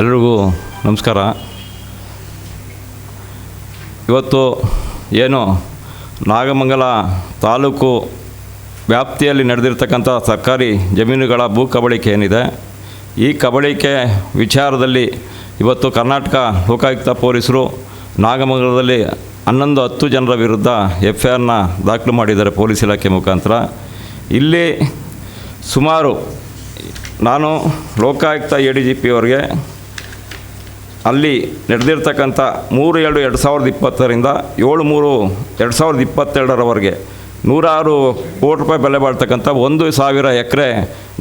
ಎಲ್ರಿಗೂ ನಮಸ್ಕಾರ. ಇವತ್ತು ಏನು ನಾಗಮಂಗಲ ತಾಲೂಕು ವ್ಯಾಪ್ತಿಯಲ್ಲಿ ನಡೆದಿರ್ತಕ್ಕಂಥ ಸರ್ಕಾರಿ ಜಮೀನುಗಳ ಭೂ ಕಬಳಿಕೆ ಏನಿದೆ, ಈ ಕಬಳಿಕೆ ವಿಚಾರದಲ್ಲಿ ಇವತ್ತು ಕರ್ನಾಟಕ ಲೋಕಾಯುಕ್ತ ಪೊಲೀಸರು ನಾಗಮಂಗಲದಲ್ಲಿ ಹನ್ನೊಂದು ಹತ್ತು ಜನರ ವಿರುದ್ಧ ಎಫ್ ಐ ಆರ್ನ ದಾಖಲು ಮಾಡಿದ್ದಾರೆ ಪೊಲೀಸ್ ಇಲಾಖೆ ಮುಖಾಂತರ. ಇಲ್ಲಿ ಸುಮಾರು ನಾನು Lokayukta A D G P ಅವರಿಗೆ ಅಲ್ಲಿ ನಡೆದಿರ್ತಕ್ಕಂಥ ಮೂರು ಎರಡು ಎರಡು ಸಾವಿರದ ಇಪ್ಪತ್ತರಿಂದ ಏಳು ಮೂರು ಎರಡು ಸಾವಿರದ ಇಪ್ಪತ್ತೆರಡರವರೆಗೆ ನೂರಾರು ಕೋಟಿ ರೂಪಾಯಿ ಬೆಲೆ ಬಾಳ್ತಕ್ಕಂಥ ಒಂದು ಸಾವಿರ ಎಕರೆ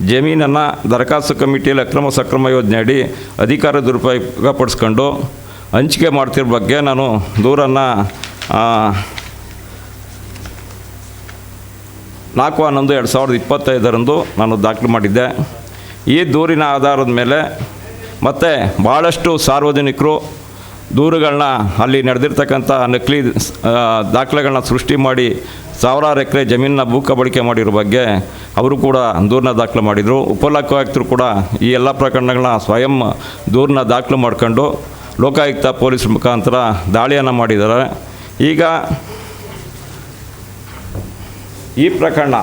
ಜಮೀನನ್ನು ದರಖಾಸ್ತು ಕಮಿಟಿಯಲ್ಲಿ ಅಕ್ರಮ ಸಕ್ರಮ ಯೋಜನೆ ಅಡಿ ಅಧಿಕಾರ ದುರುಪಯೋಗ ಪಡಿಸ್ಕೊಂಡು ಹಂಚಿಕೆ ಮಾಡ್ತಿರೋ ಬಗ್ಗೆ ನಾನು ದೂರನ್ನು ನಾಲ್ಕು ಹನ್ನೊಂದು ಎರಡು ಸಾವಿರದ ಇಪ್ಪತ್ತೈದರಂದು ನಾನು ದಾಖಲು ಮಾಡಿದ್ದೆ. ಈ ದೂರಿನ ಆಧಾರದ ಮೇಲೆ ಮತ್ತು ಭಾಳಷ್ಟು ಸಾರ್ವಜನಿಕರು ದೂರುಗಳನ್ನ ಅಲ್ಲಿ ನಡೆದಿರ್ತಕ್ಕಂಥ ನಕಲಿ ದಾಖಲೆಗಳನ್ನ ಸೃಷ್ಟಿ ಮಾಡಿ ಸಾವಿರಾರು ಎಕರೆ ಜಮೀನನ್ನ ಭೂ ಕಬಳಿಕೆ ಮಾಡಿರೋ ಬಗ್ಗೆ ಅವರು ಕೂಡ ದೂರನ್ನ ದಾಖಲು ಮಾಡಿದರು. ಉಪಲೋಕಾಯುಕ್ತರು ಕೂಡ ಈ ಎಲ್ಲ ಪ್ರಕರಣಗಳನ್ನ ಸ್ವಯಂ ದೂರನ್ನ ದಾಖಲು ಮಾಡ್ಕೊಂಡು ಲೋಕಾಯುಕ್ತ ಪೊಲೀಸ್ ಮುಖಾಂತರ ದಾಳಿಯನ್ನು ಮಾಡಿದ್ದಾರೆ. ಈಗ ಈ ಪ್ರಕರಣ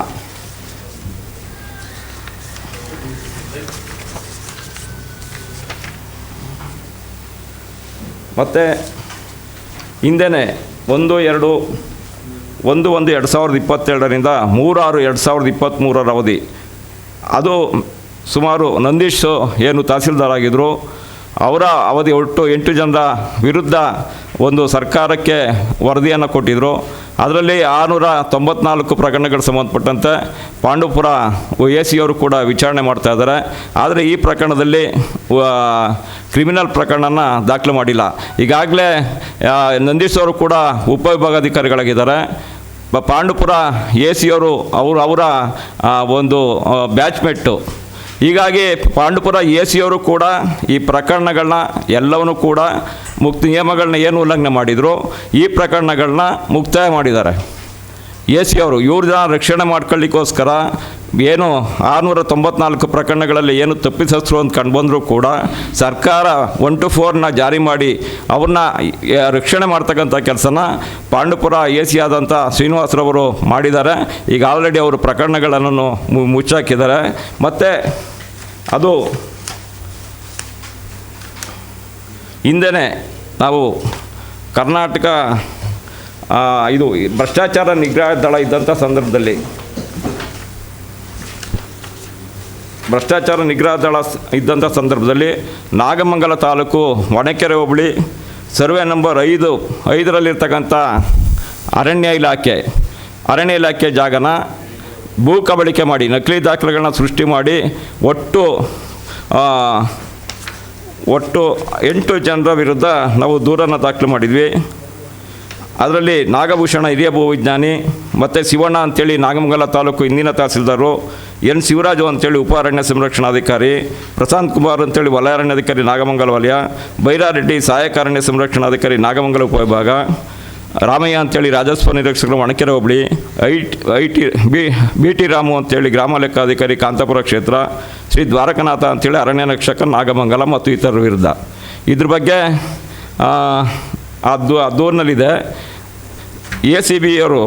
ಮತ್ತು ಹಿಂದೆನೇ ಒಂದು, ಎರಡು, ಒಂದು ಒಂದು, ಎರಡು ಸಾವಿರದ ಇಪ್ಪತ್ತೆರಡರಿಂದ ಮೂರಾರು, ಎರಡು ಸಾವಿರದ ಇಪ್ಪತ್ತ್ಮೂರರ ಅವಧಿ. ಅದು ಸುಮಾರು ನಂದೀಶ್ ಏನು ತಹಸೀಲ್ದಾರ್ ಆಗಿದ್ದರು ಅವರ ಅವಧಿ ಒಟ್ಟು ಎಂಟು ಜನರ ವಿರುದ್ಧ ಒಂದು ಸರ್ಕಾರಕ್ಕೆ ವರದಿಯನ್ನು ಕೊಟ್ಟಿದ್ದರು ಅದರಲ್ಲಿ ಆರುನೂರ ತೊಂಬತ್ನಾಲ್ಕು ಪ್ರಕರಣಗಳು ಸಂಬಂಧಪಟ್ಟಂತೆ ಪಾಂಡುಪುರ ಎ ಸಿ ಅವರು ಕೂಡ ವಿಚಾರಣೆ ಮಾಡ್ತಾ ಇದ್ದಾರೆ. ಆದರೆ ಈ ಪ್ರಕರಣದಲ್ಲಿ ಕ್ರಿಮಿನಲ್ ಪ್ರಕರಣನ ದಾಖಲು ಮಾಡಿಲ್ಲ. ಈಗಾಗಲೇ ನಂದೀಶ್ ಅವರು ಕೂಡ ಉಪವಿಭಾಗಾಧಿಕಾರಿಗಳಾಗಿದ್ದಾರೆ. ವಿಭಾಗಾಧಿಕಾರಿಗಳಾಗಿದ್ದಾರೆ ಪಾಂಡುಪುರ ಎ ಸಿ ಅವರು ಅವರು ಅವರ ಒಂದು ಬ್ಯಾಚ್ಮೆಟ್ಟು ಹೀಗಾಗಿ ಪಾಂಡುಪುರ ಎ ಸಿಯವರು ಕೂಡ ಈ ಪ್ರಕರಣಗಳನ್ನ ಎಲ್ಲವನ್ನೂ ಕೂಡ ಮುಕ್ತ ನಿಯಮಗಳನ್ನ ಏನು ಉಲ್ಲಂಘನೆ ಮಾಡಿದರು, ಈ ಪ್ರಕರಣಗಳನ್ನ ಮುಕ್ತಾಯ ಮಾಡಿದ್ದಾರೆ. ಸಿ ಅವರು ಇವ್ರನ್ನ ರಕ್ಷಣೆ ಮಾಡ್ಕೊಳ್ಳಿಕ್ಕೋಸ್ಕರ ಏನು ಆರುನೂರ ತೊಂಬತ್ನಾಲ್ಕು ಪ್ರಕರಣಗಳಲ್ಲಿ ಏನು ತಪ್ಪಿಸಸ್ರು ಅಂತ ಕಂಡುಬಂದರೂ ಕೂಡ ಸರ್ಕಾರ ಒನ್ ಟು ಫೋರ್ನ ಜಾರಿ ಮಾಡಿ ಅವ್ರನ್ನ ರಕ್ಷಣೆ ಮಾಡ್ತಕ್ಕಂಥ ಕೆಲಸನ ಪಾಂಡುಪುರ ಎ ಸಿ ಆದಂಥ ಶ್ರೀನಿವಾಸರವರು ಮಾಡಿದ್ದಾರೆ. ಈಗ ಆಲ್ರೆಡಿ ಅವರು ಪ್ರಕರಣಗಳನ್ನು ಮುಚ್ಚಾಕಿದ್ದಾರೆ. ಮತ್ತು ಅದು ಹಿಂದೆ ನಾವು ಕರ್ನಾಟಕ ಇದು ಭ್ರಷ್ಟಾಚಾರ ನಿಗ್ರಹ ದಳ ಇದ್ದಂಥ ಸಂದರ್ಭದಲ್ಲಿ. ಭ್ರಷ್ಟಾಚಾರ ನಿಗ್ರಹ ದಳ ಇದ್ದಂಥ ಸಂದರ್ಭದಲ್ಲಿ ನಾಗಮಂಗಲ ತಾಲೂಕು ಒಣಕೆರೆ ಹೋಬಳಿ ಸರ್ವೆ ನಂಬರ್ ಐದು, ಐದರಲ್ಲಿರ್ತಕ್ಕಂಥ ಅರಣ್ಯ ಇಲಾಖೆ ಅರಣ್ಯ ಇಲಾಖೆ ಜಾಗನ ಭೂ ಕಬಳಿಕೆ ಮಾಡಿ, ನಕಲಿ ದಾಖಲೆಗಳನ್ನ ಸೃಷ್ಟಿ ಮಾಡಿ ಒಟ್ಟು ಒಟ್ಟು ಎಂಟು ಜನರ ವಿರುದ್ಧ ನಾವು ದೂರನ್ನು ದಾಖಲು ಮಾಡಿದ್ವಿ. ಅದರಲ್ಲಿ ನಾಗಭೂಷಣ ಹಿರಿಯ ಭೂವಿಜ್ಞಾನಿ ಮತ್ತು ಶಿವಣ್ಣ ಅಂತೇಳಿ ನಾಗಮಂಗಲ ತಾಲೂಕು ಇಂದಿನ ತಹಸೀಲ್ದಾರು ಎನ್ ಶಿವರಾಜು ಅಂತೇಳಿ ಉಪ ಅರಣ್ಯ ಸಂರಕ್ಷಣಾಧಿಕಾರಿ, ಪ್ರಶಾಂತ್ ಕುಮಾರ್ ಅಂತೇಳಿ ವಲಯ ಅರಣ್ಯಾಧಿಕಾರಿ ನಾಗಮಂಗಲ ವಲಯ, ಬೈರಾರೆಡ್ಡಿ ಸಹಾಯಕ ಅರಣ್ಯ ಸಂರಕ್ಷಣಾಧಿಕಾರಿ ನಾಗಮಂಗಲ ಉಪವಿಭಾಗ ರಾಮಯ್ಯ ಅಂತೇಳಿ ರಾಜಸ್ವ ನಿರೀಕ್ಷಕರು Onakere hobli I I T B B T Ramu ಅಂತೇಳಿ ಗ್ರಾಮ ಲೆಕ್ಕಾಧಿಕಾರಿ ಕಾಂತಪುರ ಕ್ಷೇತ್ರ, ಶ್ರೀ ದ್ವಾರಕನಾಥ ಅಂತೇಳಿ ಅರಣ್ಯ ರಕ್ಷಕ ನಾಗಮಂಗಲ ಮತ್ತು ಇತರರು ವಿರುದ್ಧ. ಇದ್ರ ಬಗ್ಗೆ ಆ, ಅದು ಆ ದೂರಿನಲ್ಲಿದೆ. ಎ ಸಿ ಬಿ ಅವರು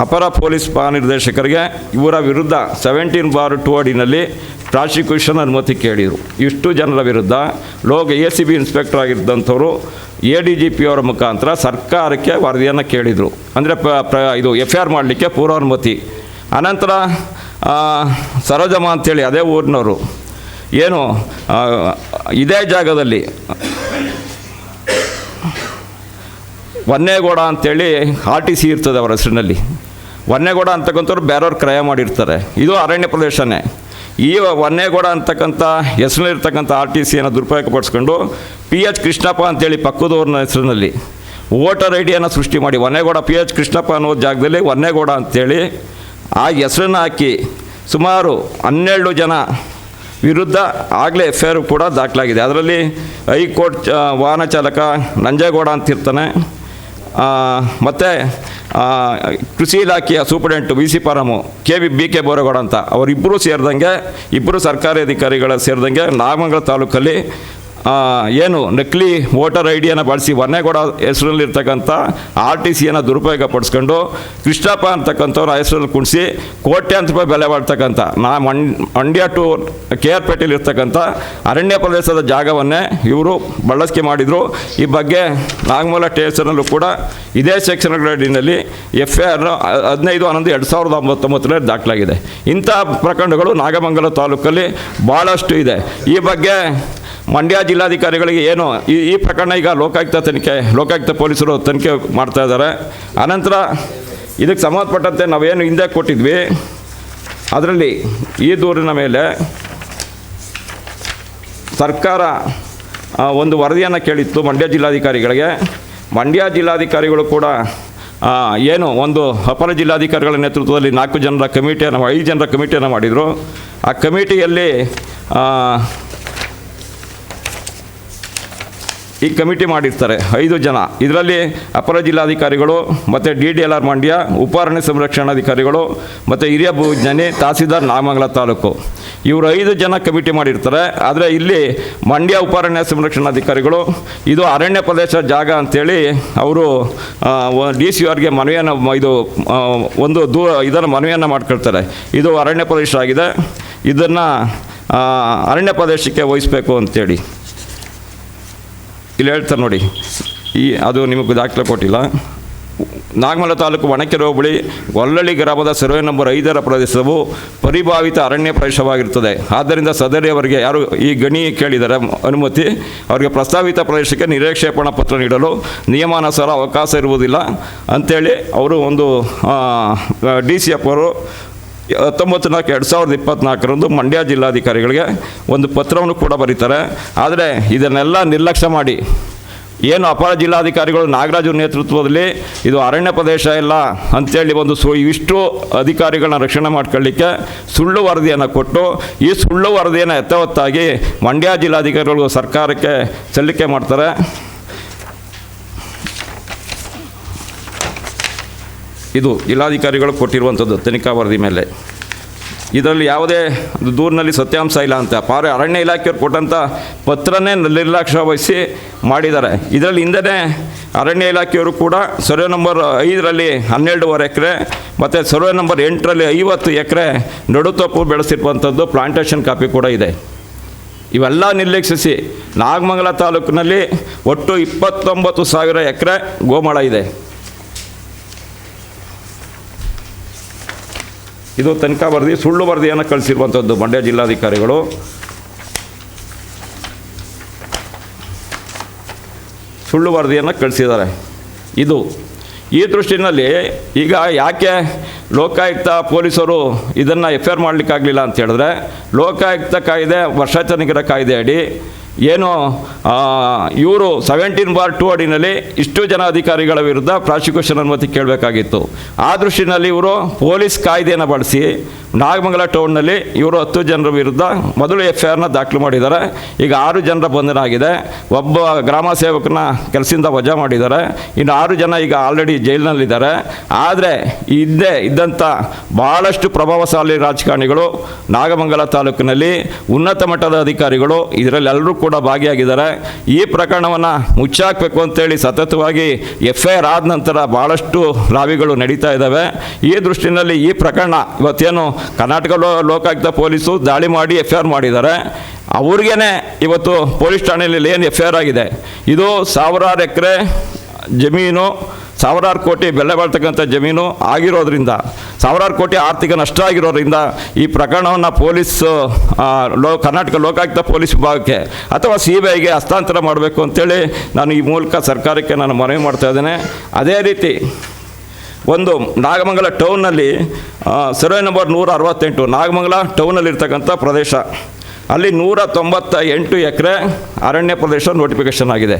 ಅಪರ ಪೊಲೀಸ್ ಮಹಾನಿರ್ದೇಶಕರಿಗೆ ಇವರ ವಿರುದ್ಧ ಸೆವೆಂಟೀನ್ ಬಾರ್ ಟು ಅಡಿನಲ್ಲಿ ಪ್ರಾಸಿಕ್ಯೂಷನ್ ಅನುಮತಿ ಕೇಳಿದರು ಇಷ್ಟು ಜನರ ವಿರುದ್ಧ ಲೋಕ ಎ ಸಿ ಬಿ ಇನ್ಸ್ಪೆಕ್ಟರ್ ಆಗಿದ್ದಂಥವರು ಎ ಡಿ ಜಿ ಪಿ ಅವರ ಮುಖಾಂತರ ಸರ್ಕಾರಕ್ಕೆ ವರದಿಯನ್ನು ಕೇಳಿದರು. ಅಂದರೆ ಪ ಪ್ರ ಇದು ಎಫ್ ಐ ಆರ್ ಮಾಡಲಿಕ್ಕೆ ಪೂರ್ವಾನುಮತಿ. ಅನಂತರ ಸರೋಜಮ್ಮ ಅಂತೇಳಿ ಅದೇ ಊರಿನವರು. ಏನು ಇದೇ ಜಾಗದಲ್ಲಿ. ವನ್ನೇಗೌಡ ಅಂತೇಳಿ ಆರ್ ಟಿ ಸಿ ಇರ್ತದೆ ಅವರ ಹೆಸರಿನಲ್ಲಿ. ವನ್ನೇಗೌಡ ಅಂತಕ್ಕಂಥವ್ರು ಬೇರೆಯವ್ರು ಕ್ರಯ ಮಾಡಿರ್ತಾರೆ. ಇದು ಅರಣ್ಯ ಪ್ರದೇಶನೇ. ಈ ವನ್ನೇಗೌಡ ಅಂತಕ್ಕಂಥ ಹೆಸರಿನಲ್ಲಿರ್ತಕ್ಕಂಥ ಆರ್ ಟಿ ಸಿಯನ್ನು ದುರುಪಯೋಗಪಡಿಸ್ಕೊಂಡು ಪಿ ಎಚ್ ಕೃಷ್ಣಪ್ಪ ಅಂತೇಳಿ ಪಕ್ಕದವ್ರನ್ನ ಹೆಸರಿನಲ್ಲಿ ವೋಟರ್ ಐ ಡಿಯನ್ನು ಸೃಷ್ಟಿ ಮಾಡಿ. ವನ್ನೇಗೌಡ ಪಿ ಎಚ್ ಕೃಷ್ಣಪ್ಪ ಅನ್ನೋ ಜಾಗದಲ್ಲಿ ವನ್ನೇಗೌಡ ಅಂತೇಳಿ ಆ ಹೆಸರನ್ನು ಹಾಕಿ ಸುಮಾರು ಹನ್ನೆರಡು ಜನ ವಿರುದ್ಧ ಆಗಲೇ ಎಫ್ ಐ ಆರ್ ಕೂಡ ದಾಖಲಾಗಿದೆ. ಅದರಲ್ಲಿ ಹೈಕೋರ್ಟ್ ವಾಹನ ಚಾಲಕ ನಂಜೇಗೌಡ ಅಂತಿರ್ತಾನೆ ಮತ್ತು ಕೃಷಿ ಇಲಾಖೆಯ superintendent V C ಪಾರಮು, K V, B K Boregowda ಅಂತ ಅವರಿಬ್ಬರು ಸೇರಿದಂಗೆ, ಇಬ್ಬರು ಸರ್ಕಾರಿ ಅಧಿಕಾರಿಗಳ ಸೇರಿದಂಗೆ ನಾಗಮಂಗಲ ತಾಲೂಕಲ್ಲಿ ಏನು ನಕಲಿ ವೋಟರ್ ಐ ಡಿಯನ್ನು ಬಳಸಿ ವನ್ನೇಗೌಡ ಹೆಸರಲ್ಲಿರ್ತಕ್ಕಂಥ ಆರ್ ಟಿ ಸಿಯನ್ನು ದುರುಪಯೋಗ ಪಡಿಸ್ಕೊಂಡು ಕೃಷ್ಣಪ್ಪ ಅಂತಕ್ಕಂಥವ್ರ ಹೆಸರಲ್ಲಿ ಕುಣಿಸಿ ಕೋಟ್ಯಾಂತರ ರೂಪಾಯಿ ಬೆಲೆ ಬಾಳ್ತಕ್ಕಂಥ ನಾ ಮಂಡ್, ಮಂಡ್ಯ ಟು ಕೆ ಆರ್ ಪೇಟೆಯಲ್ಲಿ ಇರ್ತಕ್ಕಂಥ ಅರಣ್ಯ ಪ್ರದೇಶದ ಜಾಗವನ್ನೇ ಇವರು ಬಳಸಿಕೆ ಮಾಡಿದರು. ಈ ಬಗ್ಗೆ ನಾಗಮೂಲ ಟೇಸರ್ನಲ್ಲೂ ಕೂಡ ಇದೇ ಸೆಕ್ಷನ್ಗಳ ಅಡಿನಲ್ಲಿ ಎಫ್ ಐ ಆರ್ ಹದಿನೈದು, ಹನ್ನೊಂದು, ಎರಡು ಸಾವಿರದ ಒಂಬತ್ತೊಂಬತ್ತರಲ್ಲಿ ದಾಖಲಾಗಿದೆ. ಇಂಥ ಪ್ರಕರಣಗಳು ನಾಗಮಂಗಲ ತಾಲೂಕಲ್ಲಿ ಭಾಳಷ್ಟು ಇದೆ. ಈ ಬಗ್ಗೆ ಮಂಡ್ಯ ಜಿಲ್ಲಾಧಿಕಾರಿಗಳಿಗೆ ಏನು ಈ ಈ ಪ್ರಕರಣ ಈಗ ಲೋಕಾಯುಕ್ತ ತನಿಖೆ, ಲೋಕಾಯುಕ್ತ ಪೊಲೀಸರು ತನಿಖೆ ಮಾಡ್ತಾ ಇದ್ದಾರೆ. ಅನಂತರ ಇದಕ್ಕೆ ಸಂಬಂಧಪಟ್ಟಂತೆ ನಾವೇನು ಹಿಂದೆ ಕೊಟ್ಟಿದ್ವಿ. ಅದರಲ್ಲಿ ಈ ದೂರಿನ ಮೇಲೆ ಸರ್ಕಾರ ಒಂದು ವರದಿಯನ್ನು ಕೇಳಿತ್ತು ಮಂಡ್ಯ ಜಿಲ್ಲಾಧಿಕಾರಿಗಳಿಗೆ. ಮಂಡ್ಯ ಜಿಲ್ಲಾಧಿಕಾರಿಗಳು ಕೂಡ ಏನು ಒಂದು ಅಪರ ಜಿಲ್ಲಾಧಿಕಾರಿಗಳ ನೇತೃತ್ವದಲ್ಲಿ ನಾಲ್ಕು ಜನರ ಕಮಿಟಿಯನ್ನು, ಐದು ಜನರ ಕಮಿಟಿಯನ್ನು ಮಾಡಿದರು. ಆ ಕಮಿಟಿಯಲ್ಲಿ ಆ, ಈ ಕಮಿಟಿ ಮಾಡಿರ್ತಾರೆ. ಐದು ಜನ. ಇದರಲ್ಲಿ ಅಪರ ಜಿಲ್ಲಾಧಿಕಾರಿಗಳು, ಮತ್ತು D D L R Mandya ಉಪ ಅರಣ್ಯ ಸಂರಕ್ಷಣಾಧಿಕಾರಿಗಳು, ಮತ್ತು ಹಿರಿಯ ಭೂವಿಜ್ಞಾನಿ ತಹಸೀಲ್ದಾರ್ ನಾಮಂಗಲ ತಾಲೂಕು. ಇವರು ಐದು ಜನ ಕಮಿಟಿ ಮಾಡಿರ್ತಾರೆ. ಆದರೆ ಇಲ್ಲಿ ಮಂಡ್ಯ ಉಪಾರಣ್ಯ ಸಂರಕ್ಷಣಾಧಿಕಾರಿಗಳು, ಇದು ಅರಣ್ಯ ಪ್ರದೇಶ ಜಾಗ ಅಂಥೇಳಿ ಅವರು ಡಿ ಸಿ ಆರ್ಗೆ ಮನವಿಯನ್ನು ಇದು ಒಂದು ದೂರ ಇದರ ಮನವಿಯನ್ನು ಮಾಡ್ಕೊಳ್ತಾರೆ. ಇದು ಅರಣ್ಯ ಪ್ರದೇಶ ಆಗಿದೆ. ಇದನ್ನು ಅರಣ್ಯ ಪ್ರದೇಶಕ್ಕೆ ವಹಿಸಬೇಕು ಅಂತೇಳಿ. ಇಲ್ಲಿ ಹೇಳ್ತಾರೆ ನೋಡಿ, ಈ ಅದು ನಿಮಗೆ ದಾಖಲೆ ಕೊಟ್ಟಿಲ್ಲ. ನಾಗಮಲ ತಾಲೂಕು ಒಣಕೆರೆ ಹೋಬಳಿ ಗೊಲ್ಲಳ್ಳಿ ಗ್ರಾಮದ ಸರ್ವೆ ನಂಬರ್ ಐದರ ಪ್ರದೇಶವು ಪರಿಭಾವಿತ ಅರಣ್ಯ ಪ್ರದೇಶವಾಗಿರುತ್ತದೆ. ಆದ್ದರಿಂದ ಸದರಿಯವರಿಗೆ ಯಾರು ಈ ಗಣಿ ಕೇಳಿದರೆ ಅನುಮತಿ, ಅವರಿಗೆ ಪ್ರಸ್ತಾವಿತ ಪ್ರದೇಶಕ್ಕೆ ನಿರೀಕ್ಷೇಪಣಾ ಪತ್ರ ನೀಡಲು ನಿಯಮಾನುಸಾರ ಅವಕಾಶ ಇರುವುದಿಲ್ಲ. ಅಂಥೇಳಿ ಅವರು ಒಂದು ಡಿ ಸಿ ಎಫ್ ಅವರು ಹತ್ತೊಂಬತ್ತು ನಾಲ್ಕು ಎರಡು ಸಾವಿರದ ಇಪ್ಪತ್ತ್ನಾಲ್ಕರಂದು ಮಂಡ್ಯ ಜಿಲ್ಲಾಧಿಕಾರಿಗಳಿಗೆ ಒಂದು ಪತ್ರವನ್ನು ಕೂಡ ಬರೀತಾರೆ. ಆದರೆ ಇದನ್ನೆಲ್ಲ ನಿರ್ಲಕ್ಷ್ಯ ಮಾಡಿ, ಏನು ಅಪರ ಜಿಲ್ಲಾಧಿಕಾರಿಗಳು ನಾಗರಾಜು ನೇತೃತ್ವದಲ್ಲಿ ಇದು ಅರಣ್ಯ ಪ್ರದೇಶ ಇಲ್ಲ ಅಂತೇಳಿ ಒಂದು ಸು, ಇಷ್ಟು ಅಧಿಕಾರಿಗಳನ್ನ ರಕ್ಷಣೆ ಮಾಡ್ಕೊಳ್ಳಿಕ್ಕೆ ಸುಳ್ಳು ವರದಿಯನ್ನು ಕೊಟ್ಟು, ಈ ಸುಳ್ಳು ವರದಿಯನ್ನು ಎತ್ತವತ್ತಾಗಿ ಮಂಡ್ಯ ಜಿಲ್ಲಾಧಿಕಾರಿಗಳು ಸರ್ಕಾರಕ್ಕೆ ಸಲ್ಲಿಕೆ ಮಾಡ್ತಾರೆ. ಇದು ಜಿಲ್ಲಾಧಿಕಾರಿಗಳು ಕೊಟ್ಟಿರುವಂಥದ್ದು ತನಿಖಾ ವರದಿ ಮೇಲೆ. ಇದರಲ್ಲಿ ಯಾವುದೇ ದೂರಿನಲ್ಲಿ ಸತ್ಯಾಂಶ ಇಲ್ಲ ಅಂತ, ಪಾರ ಅರಣ್ಯ ಇಲಾಖೆಯವ್ರು ಕೊಟ್ಟಂಥ ಪತ್ರನೇ ನಿರ್ಲಕ್ಷ್ಯ ವಹಿಸಿ ಮಾಡಿದ್ದಾರೆ. ಇದರಲ್ಲಿ ಹಿಂದೆನೇ ಅರಣ್ಯ ಇಲಾಖೆಯವರು ಕೂಡ ಸರ್ವೆ ನಂಬರ್ ಐದರಲ್ಲಿ ಹನ್ನೆರಡೂವರೆ ಎಕರೆ, ಮತ್ತು ಸರ್ವೆ ನಂಬರ್ ಎಂಟರಲ್ಲಿ ಐವತ್ತು ಎಕರೆ ನಡುತಪ್ಪು ಬೆಳೆಸಿರುವಂಥದ್ದು ಪ್ಲಾಂಟೇಷನ್ ಕಾಪಿ ಕೂಡ ಇದೆ. ಇವೆಲ್ಲ ನಿರ್ಲಕ್ಷಿಸಿ ನಾಗಮಂಗಲ ತಾಲೂಕಿನಲ್ಲಿ ಒಟ್ಟು ಇಪ್ಪತ್ತೊಂಬತ್ತು ಸಾವಿರ ಎಕರೆ ಗೋಮಾಳ ಇದೆ. ಇದು ತನಿಖಾ ವರದಿ, ಸುಳ್ಳು ವರದಿಯನ್ನು ಕಳಿಸಿರುವಂಥದ್ದು ಮಂಡ್ಯ ಜಿಲ್ಲಾಧಿಕಾರಿಗಳು. ಸುಳ್ಳು ವರದಿಯನ್ನು ಕಳಿಸಿದ್ದಾರೆ. ಇದು ಈ ದೃಷ್ಟಿನಲ್ಲಿ ಈಗ ಯಾಕೆ ಲೋಕಾಯುಕ್ತ ಪೊಲೀಸರು ಇದನ್ನು ಎಫ್ ಐ ಆರ್ ಮಾಡಲಿಕ್ಕಾಗಲಿಲ್ಲ ಅಂತ ಹೇಳಿದ್ರೆ, ಲೋಕಾಯುಕ್ತ ಕಾಯ್ದೆ ವರ್ಷಾಚರಣೆಗಿರ ಕಾಯ್ದೆ ಅಡಿ ಏನು ಇವರು ಸೆವೆಂಟೀನ್ ಬಾರ್ ಟು ಅಡಿನಲ್ಲಿ ಇಷ್ಟು ಜನ ಅಧಿಕಾರಿಗಳ ವಿರುದ್ಧ ಪ್ರಾಸಿಕ್ಯೂಷನ್ ಅನುಮತಿ ಕೇಳಬೇಕಾಗಿತ್ತು. ಆ ದೃಷ್ಟಿನಲ್ಲಿ ಇವರು ಪೊಲೀಸ್ ಕಾಯ್ದೆಯನ್ನು ಬಳಸಿ ನಾಗಮಂಗಲ ಟೌನ್ನಲ್ಲಿ ಇವರು ಹತ್ತು ಜನರ ವಿರುದ್ಧ ಮೊದಲು ಎಫ್ ಐ ಆರ್ನ ದಾಖಲು ಮಾಡಿದ್ದಾರೆ. ಈಗ ಆರು ಜನರ ಬಂಧನ ಆಗಿದೆ ಒಬ್ಬ ಗ್ರಾಮ ಸೇವಕನ ಕೆಲಸದಿಂದ ವಜಾ ಮಾಡಿದ್ದಾರೆ. ಇನ್ನು ಆರು ಜನ ಈಗ ಆಲ್ರೆಡಿ ಜೈಲಿನಲ್ಲಿದ್ದಾರೆ. ಆದರೆ ಇದ್ದೇ ಇದ್ದಂಥ ಭಾಳಷ್ಟು ಪ್ರಭಾವಶಾಲಿ ರಾಜಕಾರಣಿಗಳು ನಾಗಮಂಗಲ ತಾಲೂಕಿನಲ್ಲಿ ಉನ್ನತ ಮಟ್ಟದ ಅಧಿಕಾರಿಗಳು, ಇದರಲ್ಲಿ ಎಲ್ಲರೂ ಕೂಡ ಭಾಗಿಯಾಗಿದ್ದಾರೆ. ಈ ಪ್ರಕರಣವನ್ನು ಮುಚ್ಚಾಕಬೇಕು ಅಂತೇಳಿ ಸತತವಾಗಿ ಎಫ್ ಐ ಆರ್ ಆದ ನಂತರ ಭಾಳಷ್ಟು ಲಾವಿಗಳು ನಡೀತಾ ಇದ್ದಾವೆ. ಈ ದೃಷ್ಟಿನಲ್ಲಿ ಈ ಪ್ರಕರಣ ಇವತ್ತೇನು ಕರ್ನಾಟಕ ಲೋಕಾಯುಕ್ತ ಪೊಲೀಸು ದಾಳಿ ಮಾಡಿ ಎಫ್ ಐ ಆರ್ ಮಾಡಿದ್ದಾರೆ. ಅವ್ರಿಗೇ ಇವತ್ತು ಪೊಲೀಸ್ ಠಾಣೆಯಲ್ಲಿ ಏನು ಎಫ್ ಐ ಆಗಿದೆ. ಇದು ಸಾವಿರಾರು ಎಕರೆ ಜಮೀನು ಸಾವಿರಾರು ಕೋಟಿ ಬೆಲೆ ಬಾಳ್ತಕ್ಕಂಥ ಜಮೀನು ಆಗಿರೋದ್ರಿಂದ, ಸಾವಿರಾರು ಕೋಟಿ ಆರ್ಥಿಕ ನಷ್ಟ ಆಗಿರೋದ್ರಿಂದ ಈ ಪ್ರಕರಣವನ್ನು ಪೊಲೀಸ್ ಲೋ, ಕರ್ನಾಟಕ ಲೋಕಾಯುಕ್ತ ಪೊಲೀಸ್ ವಿಭಾಗಕ್ಕೆ ಅಥವಾ ಸಿ ಬಿ ಐಗೆ ಹಸ್ತಾಂತರ ಮಾಡಬೇಕು ಅಂತೇಳಿ ನಾನು ಈ ಮೂಲಕ ಸರ್ಕಾರಕ್ಕೆ ನಾನು ಮನವಿ ಮಾಡ್ತಾ ಇದ್ದೇನೆ. ಅದೇ ರೀತಿ ಒಂದು ನಾಗಮಂಗಲ ಟೌನ್ನಲ್ಲಿ ಸರ್ವೆ ನಂಬರ್ ನೂರ ಅರವತ್ತೆಂಟು ನಾಗಮಂಗಲ ಟೌನಲ್ಲಿರ್ತಕ್ಕಂಥ ಪ್ರದೇಶ. ಅಲ್ಲಿ ನೂರ ತೊಂಬತ್ತ ಎಂಟು ಎಕರೆ ಅರಣ್ಯ ಪ್ರದೇಶ ನೋಟಿಫಿಕೇಷನ್ ಆಗಿದೆ.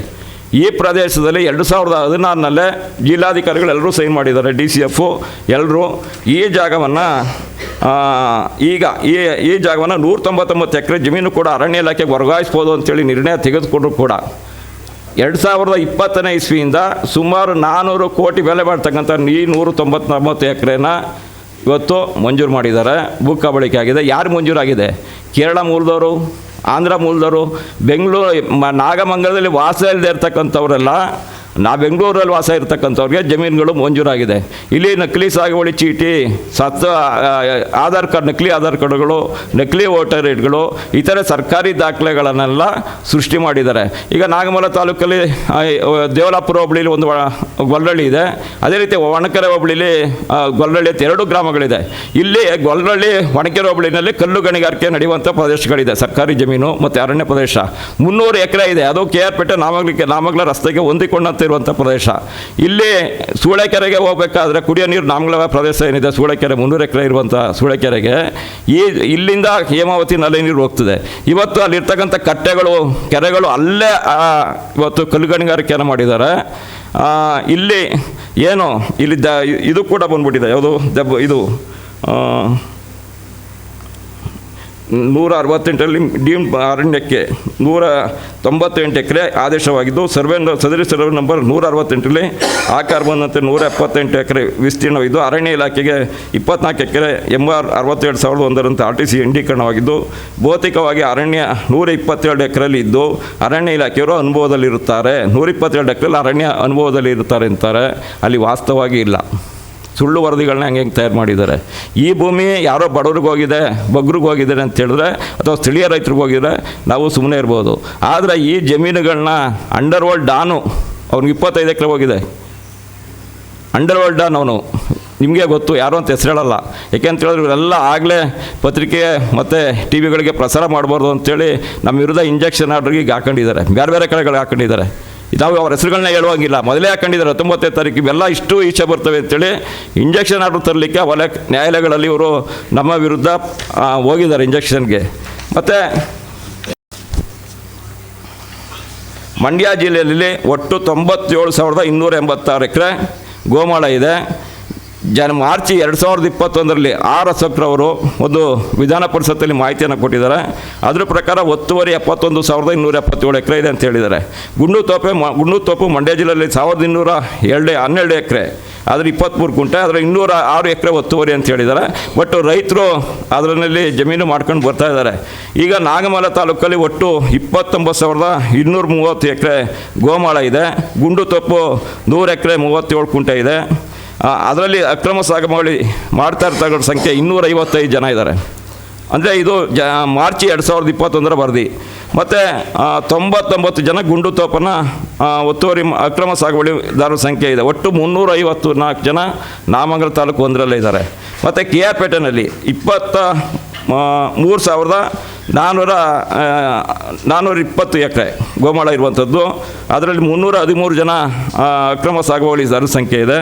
ಈ ಪ್ರದೇಶದಲ್ಲಿ ಎರಡು ಸಾವಿರದ ಹದಿನಾರನಲ್ಲೇ ಜಿಲ್ಲಾಧಿಕಾರಿಗಳು ಎಲ್ಲರೂ ಸೈನ್ ಮಾಡಿದ್ದಾರೆ, ಡಿ ಸಿ ಎಫು ಎಲ್ಲರೂ ಈ ಜಾಗವನ್ನು ಈಗ ಈ ಈ ಜಾಗವನ್ನು ನೂರ ತೊಂಬತ್ತೊಂಬತ್ತು ಎಕರೆ ಜಮೀನು ಕೂಡ ಅರಣ್ಯ ಇಲಾಖೆಗೆ ವರ್ಗಾಯಿಸ್ಬೋದು ಅಂತೇಳಿ ನಿರ್ಣಯ ತೆಗೆದುಕೊಂಡ್ರು ಕೂಡ. ಎರಡು ಸಾವಿರದ ಇಪ್ಪತ್ತನೇ ಇಸ್ವಿಯಿಂದ ಸುಮಾರು ನಾನ್ನೂರು ಕೋಟಿ ಬೆಲೆ ಮಾಡ್ತಕ್ಕಂಥ ಈ ನೂರು ತೊಂಬತ್ತೊಂಬತ್ತು ಎಕರೆನ ಇವತ್ತು ಮಂಜೂರು ಮಾಡಿದ್ದಾರೆ ಭೂ ಕಬಳಿಕೆ ಆಗಿದೆ. ಯಾರು ಮಂಜೂರಾಗಿದೆ? ಕೇರಳ ಮೂಲದವರು? ಆಂಧ್ರ ಮೂಲದವರು ಬೆಂಗಳೂರು ನಾಗಮಂಗಲದಲ್ಲಿ ವಾಸ ಇಲ್ಲದೆ ಇರ್ತಕ್ಕಂಥವರೆಲ್ಲ ನಾ ಬೆಂಗಳೂರಲ್ಲಿ ವಾಸ ಇರ್ತಕ್ಕಂಥವ್ರಿಗೆ ಜಮೀನುಗಳು ಮಂಜೂರಾಗಿದೆ. ಇಲ್ಲಿ ನಕಲಿ ಸಾಗುವಳಿ ಚೀಟಿ, ಸತ್ ಆಧಾರ್ ಕಾರ್ಡ್, ನಕಲಿ ಆಧಾರ್ ಕಾರ್ಡ್ಗಳು, ನಕಲಿ ವೋಟರ್ ಐಡ್ಗಳು, ಇತರೆ ಸರ್ಕಾರಿ ದಾಖಲೆಗಳನ್ನೆಲ್ಲ ಸೃಷ್ಟಿ ಮಾಡಿದ್ದಾರೆ. ಈಗ ನಾಗಮಲ ತಾಲೂಕಲ್ಲಿ ದೇವಲಾಪುರ ಹೋಬಳಿಲಿ ಒಂದು ಗೊಲ್ಲಳ್ಳಿ ಇದೆ. ಅದೇ ರೀತಿ ಒಣಕೆರೆ ಹೋಬಳಿಲಿ ಗೊಲ್ಲಳ್ಳಿ ಅಂತ ಎರಡು ಗ್ರಾಮಗಳಿದೆ. ಇಲ್ಲಿ ಗೊಲ್ಲಹಳ್ಳಿ ಒಣಕೆರೆ ಹೋಬಳಿನಲ್ಲಿ ಕಲ್ಲು ಗಣಿಗಾರಿಕೆ ನಡೆಯುವಂಥ ಪ್ರದೇಶಗಳಿದೆ. ಸರ್ಕಾರಿ ಜಮೀನು ಮತ್ತು ಅರಣ್ಯ ಪ್ರದೇಶ. ಮುನ್ನೂರು ಎಕರೆ ಇದೆ. ಅದು ಕೆ ಆರ್ ಪೇಟೆ ನಾಮಗ್ಲಿಕ್ಕೆ ನಾಮಗ್ಲ ರಸ್ತೆಗೆ ಹೊಂದಿಕೊಂಡಂತೆ ಇರುವಂಥ ಪ್ರದೇಶ. ಇಲ್ಲಿ ಸೂಳೆಕೆರೆಗೆ ಹೋಗಬೇಕಾದ್ರೆ ಕುಡಿಯೋ ನೀರು ನಾಮಗಳ ಪ್ರದೇಶ ಏನಿದೆ, ಸೂಳೆಕೆರೆ, ಮುನ್ನೂರು ಎಕರೆ ಇರುವಂಥ ಸೂಳೆಕೆರೆಗೆ, ಈ ಇಲ್ಲಿಂದ ಹೇಮಾವತಿ ನಲ್ಲಿ ನೀರು ಹೋಗ್ತದೆ. ಇವತ್ತು ಅಲ್ಲಿರ್ತಕ್ಕಂಥ ಕಟ್ಟೆಗಳು, ಕೆರೆಗಳು ಅಲ್ಲೇ ಇವತ್ತು ಕಲ್ಲು ಗಣಿಗಾರಿಕೆಯನ್ನು ಮಾಡಿದ್ದಾರೆ ಇಲ್ಲಿ ಏನು, ಇಲ್ಲಿ ಇದು ಕೂಡ ಬಂದ್ಬಿಟ್ಟಿದೆ. ಯಾವುದು, ದೆಬ್ಬ, ಇದು ನೂರ ಅರವತ್ತೆಂಟರಲ್ಲಿ ಡೀಮ್ ಅರಣ್ಯಕ್ಕೆ, ನೂರ ತೊಂಬತ್ತೆಂಟು ಎಕರೆ ಆದೇಶವಾಗಿದ್ದು ಸರ್ವೆ ಸದರಿ ಸರ್ವೆ ನಂಬರ್ ನೂರ ಅರವತ್ತೆಂಟರಲ್ಲಿ ಆಕಾರ ಬಂದಂತೆ ನೂರ ಎಪ್ಪತ್ತೆಂಟು ಎಕರೆ ವಿಸ್ತೀರ್ಣವಿದ್ದು, ಅರಣ್ಯ ಇಲಾಖೆಗೆ ಇಪ್ಪತ್ನಾಲ್ಕು ಎಕರೆ ಎಂ ಆರ್ ಅರವತ್ತೆರಡು ಸಾವಿರದ ಒಂದರಂತೆ ಆರ್ ಟಿ ಸಿ ಎಂಡೀಕರಣವಾಗಿದ್ದು ಭೌತಿಕವಾಗಿ ಅರಣ್ಯ ನೂರ ಇಪ್ಪತ್ತೆರಡು ಎಕರೆಯಲ್ಲಿ ಇದ್ದು, ಅರಣ್ಯ ಇಲಾಖೆಯವರು ಅನುಭವದಲ್ಲಿರುತ್ತಾರೆ. ನೂರ ಇಪ್ಪತ್ತೆರಡು ಎಕರೆಯಲ್ಲಿ ಅರಣ್ಯ ಅನುಭವದಲ್ಲಿ ಇರುತ್ತಾರೆ ಅಂತಾರೆ. ಅಲ್ಲಿ ವಾಸ್ತವವಾಗಿ ಇಲ್ಲ. ಸುಳ್ಳು ವರದಿಗಳನ್ನ ಹಂಗೆ ಹೆಂಗೆ ತಯಾರು ಮಾಡಿದ್ದಾರೆ. ಈ ಭೂಮಿ ಯಾರೋ ಬಡವ್ರಿಗೆ ಹೋಗಿದೆ ಬಗ್ರಿಗೆ ಹೋಗಿದ್ದಾರೆ ಅಂತ ಹೇಳಿದ್ರೆ, ಅಥವಾ ಸ್ಥಳೀಯ ರೈತರಿಗೆ ಹೋಗಿದ್ರೆ, ನಾವು ಸುಮ್ಮನೆ ಇರ್ಬೋದು. ಆದರೆ ಈ ಜಮೀನುಗಳನ್ನ ಅಂಡರ್ ವರ್ಲ್ಡ್ ಡಾನು, ಅವ್ನಿಗೆ ಇಪ್ಪತ್ತೈದು ಎಕರೆ ಹೋಗಿದೆ. ಅಂಡರ್ ವರ್ಲ್ಡ್ ಡಾನ್ ಅವನು. ನಿಮಗೆ ಗೊತ್ತು, ಯಾರು ಅಂತ ಹೆಸರು ಹೇಳಲ್ಲ. ಹೇಳಿದ್ರೆ ಇವರೆಲ್ಲ ಆಗಲೇ ಪತ್ರಿಕೆ ಮತ್ತು ಟಿ ವಿಗಳಿಗೆ ಪ್ರಸಾರ ಮಾಡಬಾರ್ದು ಅಂತೇಳಿ ನಮ್ಮ ವಿರುದ್ಧ ಇಂಜೆಕ್ಷನ್ ಆರ್ಡ್ರಿಗೆ ಹಾಕೊಂಡಿದ್ದಾರೆ. ಬೇರೆ ಬೇರೆ ಕಡೆಗಳಿಗೆ ಹಾಕೊಂಡಿದ್ದಾರೆ. ನಾವು ಅವ್ರ ಹೆಸರುಗಳನ್ನ ಹೇಳುವಂಗಿಲ್ಲ. ಮೊದಲೇ ಹಾಕೊಂಡಿದ್ದಾರೆ, ಹತ್ತೊಂಬತ್ತನೇ ತಾರೀಕು, ಇವೆಲ್ಲ ಇಷ್ಟು ಈಚೆ ಬರ್ತವೆ ಅಂತೇಳಿ ಇಂಜೆಕ್ಷನ್ ಆರ್ಡರ್ ತರಲಿಕ್ಕೆ ಹೊಲ ನ್ಯಾಯಾಲಯಗಳಲ್ಲಿ ಇವರು ನಮ್ಮ ವಿರುದ್ಧ ಹೋಗಿದ್ದಾರೆ ಇಂಜೆಕ್ಷನ್ಗೆ ಮತ್ತು ಮಂಡ್ಯ ಜಿಲ್ಲೆಯಲ್ಲಿ ಒಟ್ಟು ತೊಂಬತ್ತೇಳು ಸಾವಿರದ ಇನ್ನೂರ ಎಂಬತ್ತಾರು ಎಕರೆ ಗೋಮಾಳ ಇದೆ. ಜನ ಮಾರ್ಚ್ ಎರಡು ಸಾವಿರದ ಇಪ್ಪತ್ತೊಂದರಲ್ಲಿ ಆರ್ ಅವರು ಒಂದು ವಿಧಾನ ಪರಿಷತ್ತಲ್ಲಿ ಮಾಹಿತಿಯನ್ನು ಕೊಟ್ಟಿದ್ದಾರೆ. ಅದರ ಪ್ರಕಾರ ಒತ್ತುವರಿ ಎಪ್ಪತ್ತೊಂದು ಸಾವಿರದ ಇನ್ನೂರ ಎಪ್ಪತ್ತೇಳು ಎಕರೆ ಇದೆ ಅಂತ ಹೇಳಿದ್ದಾರೆ. ಗುಂಡು ತೋಪೆ ಮ, ಗುಂಡು ತೋಪು ಮಂಡ್ಯ ಜಿಲ್ಲೆಯಲ್ಲಿ ಸಾವಿರದ ಇನ್ನೂರ ಎರಡು, ಹನ್ನೆರಡು ಎಕರೆ, ಆದರೆ ಇಪ್ಪತ್ತ್ಮೂರು ಕುಂಟೆ ಆದರೆ ಇನ್ನೂರ ಆರು ಎಕರೆ ಒತ್ತುವರಿ ಅಂತ ಹೇಳಿದ್ದಾರೆ. ಬಟ್ ರೈತರು ಅದರಲ್ಲಿ ಜಮೀನು ಮಾಡ್ಕೊಂಡು ಬರ್ತಾ ಇದ್ದಾರೆ. ಈಗ ನಾಗಮಲ ತಾಲೂಕಲ್ಲಿ ಒಟ್ಟು ಇಪ್ಪತ್ತೊಂಬತ್ತು ಸಾವಿರದ ಇನ್ನೂರ ಮೂವತ್ತು ಎಕರೆ ಗೋಮಾಳ ಇದೆ. ಗುಂಡು ತೋಪು ನೂರು ಎಕರೆ ಮೂವತ್ತೇಳು ಕುಂಟೆ ಇದೆ. ಅದರಲ್ಲಿ ಅಕ್ರಮ ಸಾಗಮಳಿ ಮಾಡ್ತಾ ಇರ್ತಕ್ಕಂಥ ಸಂಖ್ಯೆ ಇನ್ನೂರೈವತ್ತೈದು ಜನ ಇದ್ದಾರೆ. ಅಂದರೆ ಇದು ಜ, ಮಾರ್ಚ್ ಎರಡು ಸಾವಿರದ ಇಪ್ಪತ್ತೊಂದರ ವರದಿ. ಮತ್ತು ತೊಂಬತ್ತೊಂಬತ್ತು ಜನ ಗುಂಡು ತೋಪನ ಒತ್ತುವರಿ ಅಕ್ರಮ ಸಾಗುವಳಿದಾರರ ಸಂಖ್ಯೆ ಇದೆ. ಒಟ್ಟು ಮುನ್ನೂರ ಐವತ್ತು ನಾಲ್ಕು ಜನ ನಾಮಂಗಲ ತಾಲೂಕು ಒಂದರಲ್ಲೇ ಇದ್ದಾರೆ. ಮತ್ತು ಕೆ ಆರ್ ಪೇಟೆನಲ್ಲಿ ಇಪ್ಪತ್ತ ಮೂರು ಸಾವಿರದ ನಾನ್ನೂರ ನಾನ್ನೂರ ಇಪ್ಪತ್ತು ಎಕರೆ ಗೋಮಾಳ ಇರುವಂಥದ್ದು ಅದರಲ್ಲಿ ಮುನ್ನೂರ ಹದಿಮೂರು ಜನ ಅಕ್ರಮ ಸಾಗುವಳಿದಾರರ ಸಂಖ್ಯೆ ಇದೆ.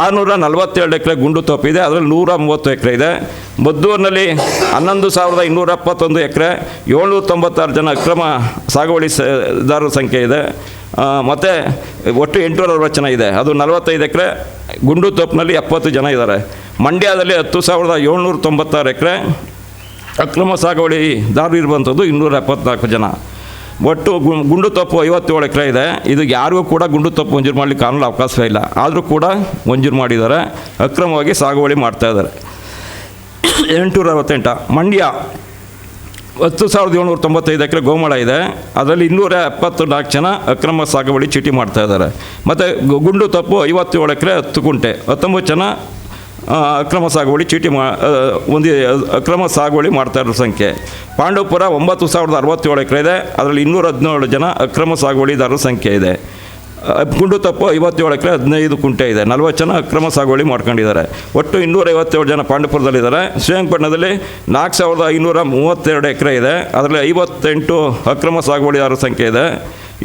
ಆರುನೂರ ನಲವತ್ತೇಳು ಎಕರೆ ಗುಂಡು ತೋಪು ಇದೆ, ಅದರಲ್ಲಿ ನೂರ ಮೂವತ್ತು ಎಕರೆ ಇದೆ. ಮದ್ದೂರಿನಲ್ಲಿ ಹನ್ನೊಂದು ಸಾವಿರದ ಇನ್ನೂರ ಎಪ್ಪತ್ತೊಂದು ಎಕರೆ, ಏಳ್ನೂರ ತೊಂಬತ್ತಾರು ಜನ ಅಕ್ರಮ ಸಾಗುವಳಿ ದಾರರ ಸಂಖ್ಯೆ ಇದೆ. ಮತ್ತು ಒಟ್ಟು ಎಂಟುನೂರ ಅರವತ್ತು ಜನ ಇದೆ, ಅದು ನಲವತ್ತೈದು ಎಕರೆ ಗುಂಡು ತೋಪಿನಲ್ಲಿ ಎಪ್ಪತ್ತು ಜನ ಇದ್ದಾರೆ. ಮಂಡ್ಯದಲ್ಲಿ ಹತ್ತು ಸಾವಿರದ ಏಳ್ನೂರ ತೊಂಬತ್ತಾರು ಎಕರೆ ಅಕ್ರಮ ಸಾಗುವಳಿ ದಾರು ಇರುವಂಥದ್ದು ಇನ್ನೂರ ಎಪ್ಪತ್ನಾಲ್ಕು ಜನ. ಒಟ್ಟು ಗುಂಡು ತಪ್ಪು ಐವತ್ತೇಳು ಎಕರೆ ಇದೆ. ಇದು ಯಾರಿಗೂ ಕೂಡ ಗುಂಡು ತಪ್ಪು ಮಂಜೂರು ಮಾಡಲಿಕ್ಕೆ ಕಾನೂನು ಅವಕಾಶವೇ ಇಲ್ಲ. ಆದರೂ ಕೂಡ ಮಂಜೂರು ಮಾಡಿದ್ದಾರೆ. ಅಕ್ರಮವಾಗಿ ಸಾಗುವಳಿ ಮಾಡ್ತಾ ಇದ್ದಾರೆ. ಎಂಟುನೂರ ಅರವತ್ತೆಂಟ ಮಂಡ್ಯ ಹತ್ತು ಸಾವಿರದ ಏಳ್ನೂರ ತೊಂಬತ್ತೈದು ಎಕರೆ ಗೋಮಾಳ ಇದೆ. ಅದರಲ್ಲಿ ಇನ್ನೂರ ಎಪ್ಪತ್ತು ನಾಲ್ಕು ಜನ ಅಕ್ರಮ ಸಾಗುವಳಿ ಚೀಟಿ ಮಾಡ್ತಾ ಇದ್ದಾರೆ. ಮತ್ತು ಗುಂಡು ತಪ್ಪು ಐವತ್ತೇಳು ಎಕರೆ ಹತ್ತು ಕುಂಟೆ ಹತ್ತೊಂಬತ್ತು ಜನ ಅಕ್ರಮ ಸಾಗುವಳಿ ಚೀಟಿ ಮಾ ಒಂದು ಅಕ್ರಮ ಸಾಗುವಳಿ ಮಾಡ್ತಾ ಇರೋ ಸಂಖ್ಯೆ. ಪಾಂಡವಪುರ ಒಂಬತ್ತು ಸಾವಿರದ ಅರವತ್ತೇಳು ಎಕರೆ ಇದೆ. ಅದರಲ್ಲಿ ಇನ್ನೂರ ಹದಿನೇಳು ಜನ ಅಕ್ರಮ ಸಾಗುವಳಿದಾರರ ಸಂಖ್ಯೆ ಇದೆ. ಗುಂಡು ತಪ್ಪು ಐವತ್ತೇಳು ಎಕರೆ ಹದಿನೈದು ಕುಂಟೆ ಇದೆ. ನಲ್ವತ್ತು ಜನ ಅಕ್ರಮ ಸಾಗುವಳಿ ಮಾಡ್ಕೊಂಡಿದ್ದಾರೆ. ಒಟ್ಟು ಇನ್ನೂರೈವತ್ತೇಳು ಜನ ಪಾಂಡವಪುರದಲ್ಲಿದ್ದಾರೆ. ಶ್ರೀರಂಗಪಟ್ಟಣದಲ್ಲಿ ನಾಲ್ಕು ಸಾವಿರದ ಐನೂರ ಮೂವತ್ತೆರಡು ಎಕರೆ ಇದೆ. ಅದರಲ್ಲಿ ಐವತ್ತೆಂಟು ಅಕ್ರಮ ಸಾಗುವಳಿದಾರರ ಸಂಖ್ಯೆ ಇದೆ.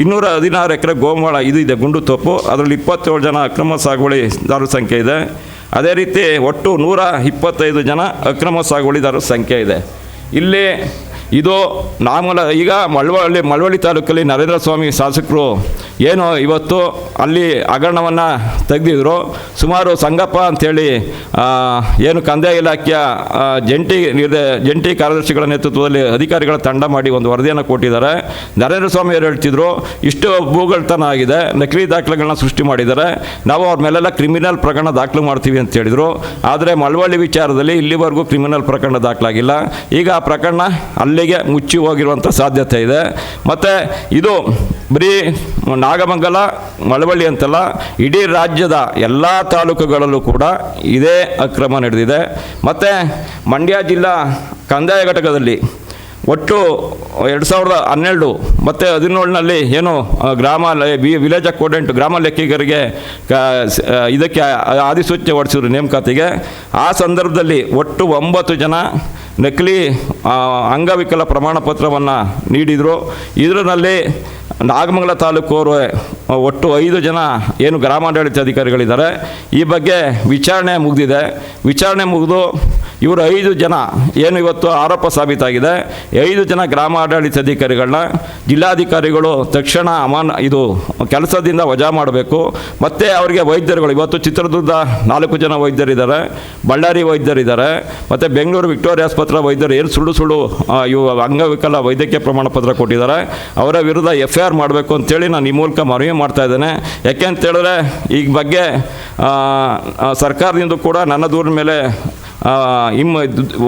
ಇನ್ನೂರ ಹದಿನಾರು ಎಕರೆ ಗೋಮಾಳ ಇದು ಇದೆ, ಗುಂಡು ತಪ್ಪು. ಅದರಲ್ಲಿ ಇಪ್ಪತ್ತೇಳು ಜನ ಅಕ್ರಮ ಸಾಗುವಳಿದಾರರ ಸಂಖ್ಯೆ ಇದೆ. ಅದೇ ರೀತಿ ಒಟ್ಟು ನೂರ ಇಪ್ಪತ್ತೈದು ಜನ ಅಕ್ರಮ ಸಾಗುವಳಿದಾರರ ಸಂಖ್ಯೆ ಇದೆ. ಇಲ್ಲಿ ಇದು ನಾಮಲ ಈಗ ಮಳವಳ್ಳಿ ಮಳವಳ್ಳಿ ತಾಲೂಕಲ್ಲಿ ನರೇಂದ್ರ ಸ್ವಾಮಿ ಶಾಸಕರು ಏನು ಇವತ್ತು ಅಲ್ಲಿ ಹಗರಣವನ್ನು ತೆಗೆದಿದ್ರು. ಸುಮಾರು ಸಂಗಪ್ಪ ಅಂಥೇಳಿ ಏನು ಕಂದಾಯ ಇಲಾಖೆಯ ಜಂಟಿ ನಿರ್ದ, ಜಂಟಿ ಕಾರ್ಯದರ್ಶಿಗಳ ನೇತೃತ್ವದಲ್ಲಿ ಅಧಿಕಾರಿಗಳ ತಂಡ ಮಾಡಿ ಒಂದು ವರದಿಯನ್ನು ಕೊಟ್ಟಿದ್ದಾರೆ. ನರೇಂದ್ರ ಸ್ವಾಮಿ ಅವರು ಹೇಳ್ತಿದ್ರು, ಇಷ್ಟು ಭೂಗಳತನ ಆಗಿದೆ, ನಕಲಿ ದಾಖಲೆಗಳನ್ನ ಸೃಷ್ಟಿ ಮಾಡಿದ್ದಾರೆ. ನಾವು ಅವ್ರ ಮೇಲೆಲ್ಲ ಕ್ರಿಮಿನಲ್ ಪ್ರಕರಣ ದಾಖಲು ಮಾಡ್ತೀವಿ ಅಂತ ಹೇಳಿದರು. ಆದರೆ ಮಳವಳ್ಳಿ ವಿಚಾರದಲ್ಲಿ ಇಲ್ಲಿವರೆಗೂ ಕ್ರಿಮಿನಲ್ ಪ್ರಕರಣ ದಾಖಲಾಗಿಲ್ಲ. ಈಗ ಆ ಪ್ರಕರಣ ಅಲ್ಲಿಗೆ ಮುಚ್ಚಿ ಹೋಗಿರುವಂಥ ಸಾಧ್ಯತೆ ಇದೆ. ಮತ್ತು ಇದು ಬರೀ ನಾಗಮಂಗಲ, ಮಳವಳ್ಳಿ ಅಂತಲ್ಲ, ಇಡೀ ರಾಜ್ಯದ ಎಲ್ಲ ತಾಲೂಕುಗಳಲ್ಲೂ ಕೂಡ ಇದೇ ಅಕ್ರಮ ನಡೆದಿದೆ. ಮತ್ತು ಮಂಡ್ಯ ಜಿಲ್ಲಾ ಕಂದಾಯ ಘಟಕದಲ್ಲಿ ಒಟ್ಟು ಎರಡು ಸಾವಿರದ ಹನ್ನೆರಡು ಮತ್ತು ಹದಿನೇಳನಲ್ಲಿ ಏನು ಗ್ರಾಮ ವಿಲೇಜ್ ಅಕೌಂಟೆಂಟ್ ಗ್ರಾಮ ಲೆಕ್ಕಿಗರಿಗೆ ಇದಕ್ಕೆ ಅಧಿಸೂಚನೆ ಹೊರಡಿಸಿದ್ರು ನೇಮಕಾತಿಗೆ. ಆ ಸಂದರ್ಭದಲ್ಲಿ ಒಟ್ಟು ಒಂಬತ್ತು ಜನ ನಕಲಿ ಅಂಗವಿಕಲ ಪ್ರಮಾಣ ಪತ್ರವನ್ನು ನೀಡಿದರು. ಇದರಲ್ಲಿ ನಾಗಮಂಗಲ ತಾಲೂಕವರು ಒಟ್ಟು ಐದು ಜನ ಏನು ಗ್ರಾಮಾಡಳಿತ ಅಧಿಕಾರಿಗಳಿದ್ದಾರೆ. ಈ ಬಗ್ಗೆ ವಿಚಾರಣೆ ಮುಗಿದಿದೆ. ವಿಚಾರಣೆ ಮುಗಿದು ಇವರು ಐದು ಜನ, ಏನು ಇವತ್ತು ಆರೋಪ ಸಾಬೀತಾಗಿದೆ. ಐದು ಜನ ಗ್ರಾಮಾಡಳಿತ ಅಧಿಕಾರಿಗಳನ್ನ ಜಿಲ್ಲಾಧಿಕಾರಿಗಳು ತಕ್ಷಣ ಅಮಾನ, ಇದು ಕೆಲಸದಿಂದ ವಜಾ ಮಾಡಬೇಕು. ಮತ್ತು ಅವರಿಗೆ ವೈದ್ಯರುಗಳು, ಇವತ್ತು ಚಿತ್ರದುರ್ಗ ನಾಲ್ಕು ಜನ ವೈದ್ಯರಿದ್ದಾರೆ, ಬಳ್ಳಾರಿ ವೈದ್ಯರಿದ್ದಾರೆ, ಮತ್ತು ಬೆಂಗಳೂರು ವಿಕ್ಟೋರಿಯಾ ಆಸ್ಪತ್ರೆ ವೈದ್ಯರು ಏನು ಸುಳ್ಳು ಸುಳ್ಳು ಇವು ಅಂಗವಿಕಲ ವೈದ್ಯಕೀಯ ಪ್ರಮಾಣ ಪತ್ರ ಕೊಟ್ಟಿದ್ದಾರೆ. ಅವರ ವಿರುದ್ಧ ಎಫ್ ಐ ಆರ್ ಮಾಡಬೇಕು ಅಂತೇಳಿ ನಾನು ಈ ಮೂಲಕ ಮನವಿ ಮಾಡ್ತಾ ಇದ್ದೇನೆ. ಯಾಕೆ ಅಂತೇಳಿದ್ರೆ ಈ ಬಗ್ಗೆ ಸರ್ಕಾರದಿಂದ ಕೂಡ ನನ್ನ ದೂರಿನ ಮೇಲೆ ಆ, ಇಮ್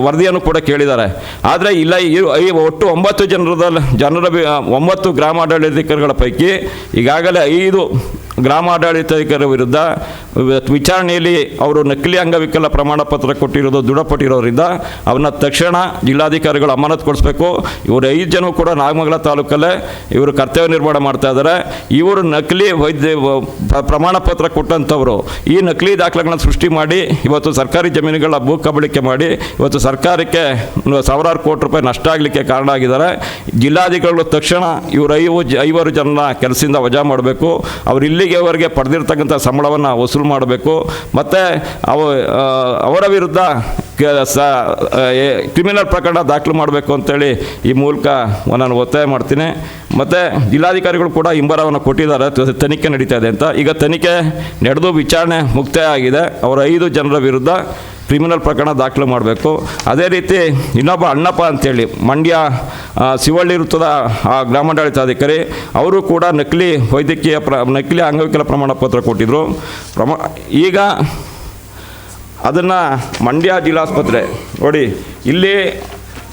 ವರದಿಯನ್ನು ಕೂಡ ಕೇಳಿದ್ದಾರೆ. ಆದರೆ ಇಲ್ಲ ಈ ಒಟ್ಟು ಒಂಬತ್ತು ಜನರದ ಜನರ ಒಂಬತ್ತು ಗ್ರಾಮಾಡಳಿತಾಧಿಕಾರಿಗಳ ಪೈಕಿ ಈಗಾಗಲೇ ಐದು ಗ್ರಾಮಾಡಳಿತಾಧಿಕಾರಿ ವಿರುದ್ಧ ವಿಚಾರಣೆಯಲ್ಲಿ ಅವರು ನಕಲಿ ಅಂಗವಿಕಲ ಪ್ರಮಾಣ ಪತ್ರ ಕೊಟ್ಟಿರೋದು ದೃಢಪಟ್ಟಿರೋದ್ರಿಂದ ಅವನ್ನ ತಕ್ಷಣ ಜಿಲ್ಲಾಧಿಕಾರಿಗಳು ಅಮಾನತ್ ಕೊಡಿಸ್ಬೇಕು ಇವರು ಐದು ಜನ ಕೂಡ ನಾಗಮಂಗಲ ತಾಲೂಕಲ್ಲೇ ಇವರು ಕರ್ತವ್ಯ ನಿರ್ಮಾಣ ಮಾಡ್ತಾ ಇದ್ದಾರೆ. ಇವರು ನಕಲಿ ವೈದ್ಯ ಪ್ರಮಾಣ ಪತ್ರ ಕೊಟ್ಟಂಥವರು ಈ ನಕಲಿ ದಾಖಲೆಗಳನ್ನ ಸೃಷ್ಟಿ ಮಾಡಿ ಇವತ್ತು ಸರ್ಕಾರಿ ಜಮೀನುಗಳ ಭೂ ಕಬಳಿಕೆ ಮಾಡಿ ಇವತ್ತು ಸರ್ಕಾರಕ್ಕೆ ಸಾವಿರಾರು ಕೋಟಿ ರೂಪಾಯಿ ನಷ್ಟ ಆಗಲಿಕ್ಕೆ ಕಾರಣ ಆಗಿದ್ದಾರೆ. ಜಿಲ್ಲಾಧಿಕಾರಿಗಳು ತಕ್ಷಣ ಇವರು ಐವು ಐವರು ಜನರ ಕೆಲಸದಿಂದ ವಜಾ ಮಾಡಬೇಕು. ಅವ್ರು ಇಲ್ಲಿಗೆವರೆಗೆ ಪಡೆದಿರ್ತಕ್ಕಂಥ ಸಂಬಳವನ್ನು ವಸೂಲು ಮಾಡಬೇಕು. ಮತ್ತು ಅವ ಅವರ ವಿರುದ್ಧ ಕ್ರಿಮಿನಲ್ ಪ್ರಕರಣ ದಾಖಲು ಮಾಡಬೇಕು ಅಂತೇಳಿ ಈ ಮೂಲಕ ನಾನು ಒತ್ತಾಯ ಮಾಡ್ತೀನಿ. ಮತ್ತು ಜಿಲ್ಲಾಧಿಕಾರಿಗಳು ಕೂಡ ಹಿಂಬರವನ್ನು ಕೊಟ್ಟಿದ್ದಾರೆ. ತನಿಖೆ ನಡೀತಾ ಇದೆ ಅಂತ. ಈಗ ತನಿಖೆ ನಡೆದು ವಿಚಾರಣೆ ಮುಕ್ತಾಯ ಆಗಿದೆ. ಅವರ ಐದು ಜನರ ವಿರುದ್ಧ ಕ್ರಿಮಿನಲ್ ಪ್ರಕರಣ ದಾಖಲು ಮಾಡಬೇಕು. ಅದೇ ರೀತಿ ಇನ್ನೊಬ್ಬ ಅಣ್ಣಪ್ಪ ಅಂತೇಳಿ, ಮಂಡ್ಯ ಶಿವಳ್ಳಿ ವೃತ್ತದ, ಆ, ಗ್ರಾಮಾಡಳಿತಾಧಿಕಾರಿ, ಅವರು ಕೂಡ ನಕಲಿ ವೈದ್ಯಕೀಯ ಪ್ರ, ನಕಲಿ ಅಂಗವಿಕಲ ಪ್ರಮಾಣ ಪತ್ರ ಕೊಟ್ಟಿದ್ದರು ಪ್ರಮಾ, ಈಗ ಅದನ್ನು ಮಂಡ್ಯ ಜಿಲ್ಲಾಸ್ಪತ್ರೆ, ನೋಡಿ, ಇಲ್ಲಿ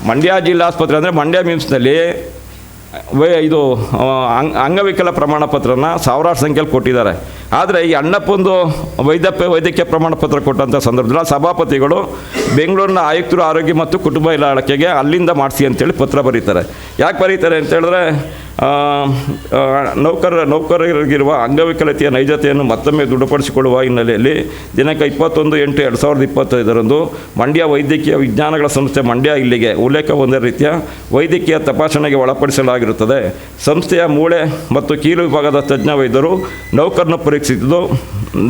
ಮಂಡ್ಯ ಜಿಲ್ಲಾಸ್ಪತ್ರೆ ಅಂದರೆ ಮಂಡ್ಯ ಮಿಮ್ಸ್ನಲ್ಲಿ ವೇ ಇದು ಅಂಗ್ ಅಂಗವಿಕಲ ಪ್ರಮಾಣ ಪತ್ರನ ಸಾವಿರಾರು ಸಂಖ್ಯೆಯಲ್ಲಿ ಕೊಟ್ಟಿದ್ದಾರೆ. ಆದರೆ ಈ ಅಣ್ಣಪ್ಪಂದು ವೈದ್ಯಪ್ಯ ವೈದ್ಯಕೀಯ ಪ್ರಮಾಣ ಪತ್ರ ಕೊಟ್ಟಂಥ ಸಂದರ್ಭದಲ್ಲಿ ಸಭಾಪತಿಗಳು ಬೆಂಗಳೂರಿನ ಆಯುಕ್ತರು ಆರೋಗ್ಯ ಮತ್ತು ಕುಟುಂಬ ಇಲಾಖೆಗೆ ಅಲ್ಲಿಂದ ಮಾಡಿಸಿ ಅಂತೇಳಿ ಪತ್ರ ಬರೀತಾರೆ. ಯಾಕೆ ಬರೀತಾರೆ ಅಂತ ಹೇಳಿದ್ರೆ ಆ, ಆ, ನೌಕರ, ನೌಕರರಿಗಿರುವ ಅಂಗವಿಕಲತೆಯ ನೈಜತೆಯನ್ನು ಮತ್ತೊಮ್ಮೆ ದೃಢಪಡಿಸಿಕೊಳ್ಳುವ ಹಿನ್ನೆಲೆಯಲ್ಲಿ ದಿನಾಂಕ ಇಪ್ಪತ್ತೊಂದು, ಎಂಟು, ಎರಡು ಸಾವಿರದ ಇಪ್ಪತ್ತೈದರಂದು ಮಂಡ್ಯ ವೈದ್ಯಕೀಯ ವಿಜ್ಞಾನಗಳ ಸಂಸ್ಥೆ ಮಂಡ್ಯ ಇಲ್ಲಿಗೆ ಉಲ್ಲೇಖ ಹೊಂದಿದ ರೀತಿಯ ವೈದ್ಯಕೀಯ ತಪಾಸಣೆಗೆ ಒಳಪಡಿಸಲಾಗಿರುತ್ತದೆ. ಸಂಸ್ಥೆಯ ಮೂಳೆ ಮತ್ತು ಕೀಲು ವಿಭಾಗದ ತಜ್ಞ ವೈದ್ಯರು ನೌಕರನ್ನು ಪರೀಕ್ಷಿಸಿದ್ದು,